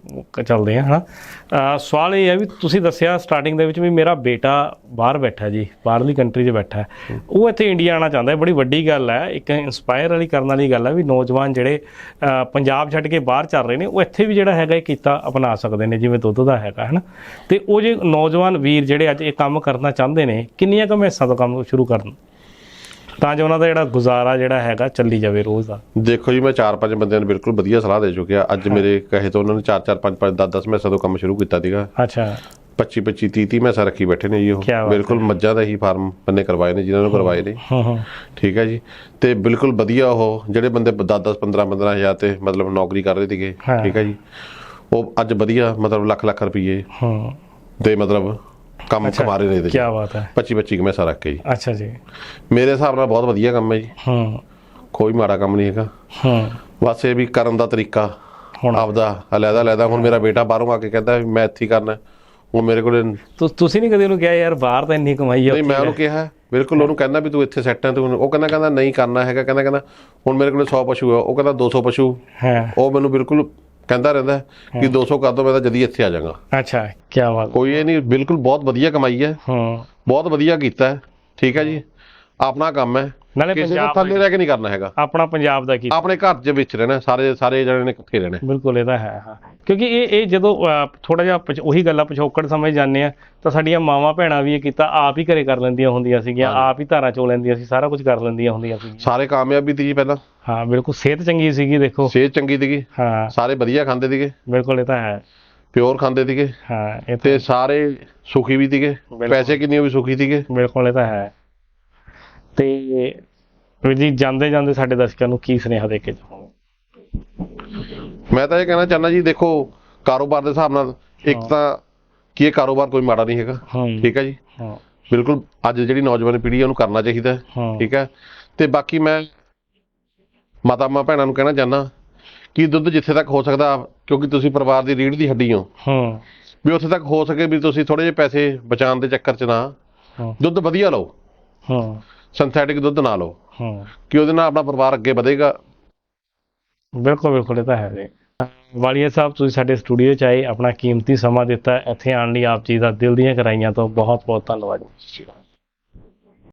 ਚੱਲਦੇ ਹਾਂ, ਹਨਾ? ਅਹ ਸਵਾਲ ਇਹ ਹੈ ਵੀ ਤੁਸੀਂ ਦੱਸਿਆ ਸਟਾਰਟਿੰਗ ਦੇ ਵਿੱਚ ਵੀ ਮੇਰਾ ਬੇਟਾ ਬਾਹਰ ਬੈਠਾ ਜੀ, ਬਾਹਰਲੀ ਕੰਟਰੀ 'ਚ ਬੈਠਾ। ਉਹ ਇੱਥੇ ਇੰਡੀਆ ਆਉਣਾ ਚਾਹੁੰਦਾ ਹੈ। ਬੜੀ ਵੱਡੀ ਗੱਲ ਹੈ। ਇੱਕ ਇਨਸਪਾਇਰ ਵਾਲੀ ਕਰਨ ਵਾਲੀ ਗੱਲ ਹੈ ਵੀ ਨੌਜਵਾਨ ਜਿਹੜੇ ਪੰਜਾਬ ਛੱਡ ਕੇ ਬਾਹਰ ਚੱਲ ਰਹੇ ਨੇ ਉਹ ਇੱਥੇ ਵੀ ਜਿਹੜਾ ਹੈਗਾ ਇਹ ਕੀਤਾ ਅਪਣਾ ਸਕਦੇ ਨੇ ਜਿਵੇਂ ਦੁੱਧ ਦਾ ਹੈਗਾ ਹਨਾ? ਤੇ ਉਹ ਜੇ ਨੌਜਵਾਨ ਵੀਰ ਜਿਹੜੇ ਅੱਜ ਇਹ ਕੰਮ ਕਰਨਾ ਚਾਹੁੰਦੇ ਨੇ ਕਿੰਨੀਆਂ ਕੁ ਮੈਸਾਂ ਤੋਂ ਕੰਮ ਸ਼ੁਰੂ ਕਰਨ? ਤਾਂ ਜੋ ਉਹਨਾਂ ਦਾ ਜਿਹੜਾ ਗੁਜ਼ਾਰਾ ਜਿਹੜਾ ਹੈਗਾ ਚੱਲੀ ਜਾਵੇ ਰੋਜ਼ ਦਾ। ਦੇਖੋ ਜੀ ਮੈਂ ਚਾਰ ਪੰਜ ਬੰਦਿਆਂ ਨੂੰ ਬਿਲਕੁਲ ਵਧੀਆ ਸਲਾਹ ਦੇ ਚੁੱਕਿਆ। ਅੱਜ ਮੇਰੇ ਕਹੇ ਤੋਂ ਉਹਨਾਂ ਨੇ ਚਾਰ ਚਾਰ ਪੰਜ ਪੰਜ 10 10 ਮੈਸਾਂ ਤੋਂ ਕੰਮ ਸ਼ੁਰੂ ਕੀਤਾ ਸੀਗਾ। ਅੱਛਾ। 25 25 30 30 ਮੈਸਾਂ ਰੱਖੀ ਬੈਠੇ ਨੇ ਜੀ ਉਹ। ਕਿਆ ਬਾਤ ਬਿਲਕੁਲ ਮੱਝਾਂ ਦਾ ਹੀ ਫਾਰਮ ਬੰਨੇ ਕਰਵਾਏ ਨੇ ਜਿਨ੍ਹਾਂ ਨੂੰ ਕਰਵਾਏ ਨੇ। ਹਾਂ ਹਾਂ। ਠੀਕ ਹੈ ਜੀ। ਤੇ ਬਿਲਕੁਲ ਵਧੀਆ ਉਹ ਜਿਹੜੇ ਬੰਦੇ 10 10 15 15 ਹਜ਼ਾਰ ਤੇ ਮਤਲਬ ਨੌਕਰੀ ਕਰ ਰਹੇ ਸੀਗੇ। ਹਾਂ। ਠੀਕ ਹੈ ਜੀ। ਉਹ ਅੱਜ ਵਧੀਆ ਮਤਲਬ ਲੱਖ ਲੱਖ ਰੁਪਏ ਹਾਂ। ਦੇ ਮਤਲਬ ਕੰਮ ਕਮਾ ਰਹੇ ਨੇ ਇਹਦੇ ਕੀ ਚ ਬਾਤ ਹੈ। 25 25 ਮੈਸਾਂ ਰੱਖ ਕੇ ਜੀ। ਅੱਛਾ ਜੀ। ਮੇਰੇ ਹਿਸਾਬ ਨਾਲ ਬਹੁਤ ਵਧੀਆ ਕੰਮ ਹੈ ਜੀ। ਹਾਂ। ਕੋਈ ਮਾੜਾ ਕੰਮ ਨਹੀਂ ਹੈਗਾ। ਹਾਂ। ਬਸ ਇਹ ਵੀ ਕਰਨ ਦਾ ਤਰੀਕਾ। ਹੁਣ। ਆਪਦਾ ਅਲੱਗਾ ਅਲੱਗਾ ਹੁਣ ਮੇਰਾ ਬੇਟਾ ਬਾਹਰੋਂ ਆ ਕੇ ਕਹਿੰਦਾ ਵੀ ਮੈਂ ਇੱਥੇ ਹੀ ਕਰਨਾ। ਹੁਣ ਮੇਰੇ ਕੋਲ ਨਹੀਂ ਤੁ- ਤੁਸੀਂ ਨਹੀਂ ਕਦੇ ਉਹਨੂੰ ਕਿਹਾ ਯਾਰ ਬਾਹਰ ਤਾਂ ਇੰਨੀ ਕਮਾਈ ਆ ਉੱਥੇ ਮੈਂ ਉਹਨੂੰ ਕਿਹਾ ਬਿਲਕੁਲ ਉਹਨੂੰ ਕਹਿੰਦਾ ਵੀ ਤੂੰ ਇੱਥੇ ਸੈੱਟ ਹੈ ਤੂੰ ਉਹ ਕਹਿੰਦਾ ਕਹਿੰਦਾ ਨਹੀਂ ਕਰਨਾ ਹੈਗਾ। ਕਹਿੰਦਾ ਕਹਿੰਦਾ ਹੁਣ ਮੇਰੇ ਕੋਲ 100 ਪਸ਼ੂ ਆ। ਉਹ ਕਹਿੰਦਾ 200 ਪਸ਼ੂ। ਹਾਂ। ਉਹ ਮੈਨੂੰ ਬਿਲਕੁਲ ਕਹਿੰਦਾ ਰਹਿੰਦਾ ਕਿ 200 ਕਰ ਦੋ ਮੈਂ ਤਾਂ ਜਦੀ ਇੱਥੇ ਆ ਜਾਵਾਂਗਾ ਅੱਛਾ ਕੀ ਬਾਤ। ਕੋਈ ਇਹ ਨਹੀਂ ਬਿਲਕੁਲ ਬਹੁਤ ਵਧੀਆ ਕਮਾਈ ਹੈ। ਹਾਂ। ਬਹੁਤ ਵਧੀਆ ਕੀਤਾ ਹੈ। ਠੀਕ ਹੈ ਜੀ। ਆਪਣਾ ਕੰਮ ਹੈ। ਨਾਲੇ ਕਿਸੇ ਦੇ ਪੰਜਾਬ ਥੱਲੇ ਰਹਿ ਕੇ ਨਹੀਂ ਕਰਨਾ ਹੈਗਾ। ਆਪਣਾ ਪੰਜਾਬ ਦਾ ਕੀ ਆਪਣੇ ਘਰ ਦੇ ਵਿੱਚ ਰਹਿਣਾ ਸਾਰੇ ਸਾਰੇ ਜਣੇ ਨੇ ਇਕੱਠੇ ਰਹਿਣਾ। ਬਿਲਕੁਲ ਇਹ ਤਾਂ ਹੈ ਹਾਂ। ਕਿਉਂਕਿ ਇਹ ਇਹ ਜਦੋਂ ਥੋੜਾ ਜਿਹਾ ਪਿਛ- ਉਹੀ ਗੱਲਾਂ ਪਿਛੋਕੜ ਸਮਝ ਜਾਂਦੇ ਆ ਤਾਂ ਸਾਡੀਆਂ ਮਾਵਾਂ ਭੈਣਾਂ ਵੀ ਇਹ ਕੀਤਾ ਆਪ ਹੀ ਘਰੇ ਕਰ ਲੈਂਦੀਆਂ ਹੁੰਦੀਆਂ ਸੀਗੀਆਂ ਆਪ ਹੀ ਧਾਰਾਂ ਚੋ ਲੈਂਦੀਆਂ ਸੀ ਸਾਰਾ ਕੁਝ ਕਰ ਲੈਂਦੀਆਂ ਹੁੰਦੀਆਂ ਸੀ ਸਾਰੇ ਕਾਮਯਾਬੀ ਦੀ ਜੀ ਪਹਿਲਾਂ। ਹਾਂ ਬਿਲਕੁਲ ਸਿਹਤ ਚੰਗੀ ਸੀਗੀ ਦੇਖੋ। ਸਿਹਤ ਚੰਗੀ ਸੀਗੀ। ਹਾਂ। ਸਾਰੇ ਵਧੀਆ ਖਾਂਦੇ ਸੀਗੇ। ਬਿਲਕੁਲ ਇਹ ਤਾਂ ਹੈ। ਪਿਓਰ ਖਾਂਦੇ ਸੀਗੇ। ਹਾਂ ਇਹ ਤਾਂ ਤੇ ਸਾਰੇ ਸੁਖੀ ਵੀ ਸੀਗੇ। ਬਿਲਕੁਲ। ਪੈਸੇ ਕਿੰਨੇ ਵੀ ਸੁਖੀ ਸੀਗੇ। ਬਿਲਕੁਲ ਇਹ ਤਾਂ ਹੈ। ਤੇ ਵੀਰ ਜੀ ਜਾਂਦੇ ਜਾਂਦੇ ਸਾਡੇ ਦਰਸ਼ਕਾਂ ਨੂੰ ਕੀ ਸੁਨੇਹਾ ਦੇ ਕੇ ਜਾਓਗੇ ਮੈਂ ਤਾਂ ਇਹ ਕਹਿਣਾ ਚਾਹੁੰਦਾ ਜੀ ਦੇਖੋ ਕਾਰੋਬਾਰ ਦੇ ਹਿਸਾਬ ਨਾਲ ਇੱਕ ਤਾਂ ਕੀ ਇਹ ਕਾਰੋਬਾਰ ਕੋਈ ਮਾੜਾ ਨਹੀਂ ਹੈਗਾ ਠੀਕ ਹੈ ਜੀ? ਹਾਂ। ਬਿਲਕੁਲ ਅੱਜ ਜਿਹੜੀ ਨੌਜਵਾਨ ਪੀੜ੍ਹੀ ਹੈ ਉਹਨੂੰ ਕਰਨਾ ਚਾਹੀਦਾ ਠੀਕ ਹੈ? ਤੇ ਬਾਕੀ ਮੈਂ ਮਾਤਾਵਾਂ ਭੈਣਾਂ ਨੂੰ ਕਹਿਣਾ ਚਾਹੁੰਦਾ ਕਿ ਦੁੱਧ ਜਿੱਥੇ ਤੱਕ ਹੋ ਸਕਦਾ ਕਿਉਂਕਿ ਤੁਸੀਂ ਪਰਿਵਾਰ ਦੀ ਰੀੜ੍ਹ ਦੀ ਹੱਡੀ ਹੋ। ਹਾਂ। ਵੀ ਉੱਥੇ ਤੱਕ ਹੋ ਸਕੇ ਵੀ ਤੁਸੀਂ ਥੋੜੇ ਜਿਹੇ ਪੈਸੇ ਬਚਾਉਣ ਦੇ ਚੱਕਰ 'ਚ ਨਾ ਦੁੱਧ ਵਧੀਆ ਲਓ। ਹਾਂ। ਸਿੰਥੈਟਿਕ ਦੁੱਧ ਨਾ ਲਓ। ਹਾਂ। ਕਿ ਉਹਦੇ ਨਾਲ ਆਪਣਾ ਪਰਿਵਾਰ ਅੱਗੇ ਵਧੇਗਾ। ਬਿਲਕੁਲ ਬਿਲਕੁਲ ਇਹ ਤਾਂ ਹੈ ਜੀ। ਵਾਲੀਆ ਸਾਹਿਬ ਤੁਸੀਂ ਸਾਡੇ ਸਟੂਡੀਓ 'ਚ ਆਏ ਆਪਣਾ ਕੀਮਤੀ ਸਮਾਂ ਦਿੱਤਾ। ਇੱਥੇ ਆਉਣ ਲਈ ਆਪ ਜੀ ਦਾ ਦਿਲ ਦੀਆਂ ਗਹਿਰਾਈਆਂ ਤੋਂ ਬਹੁਤ ਬਹੁਤ ਧੰਨਵਾਦ।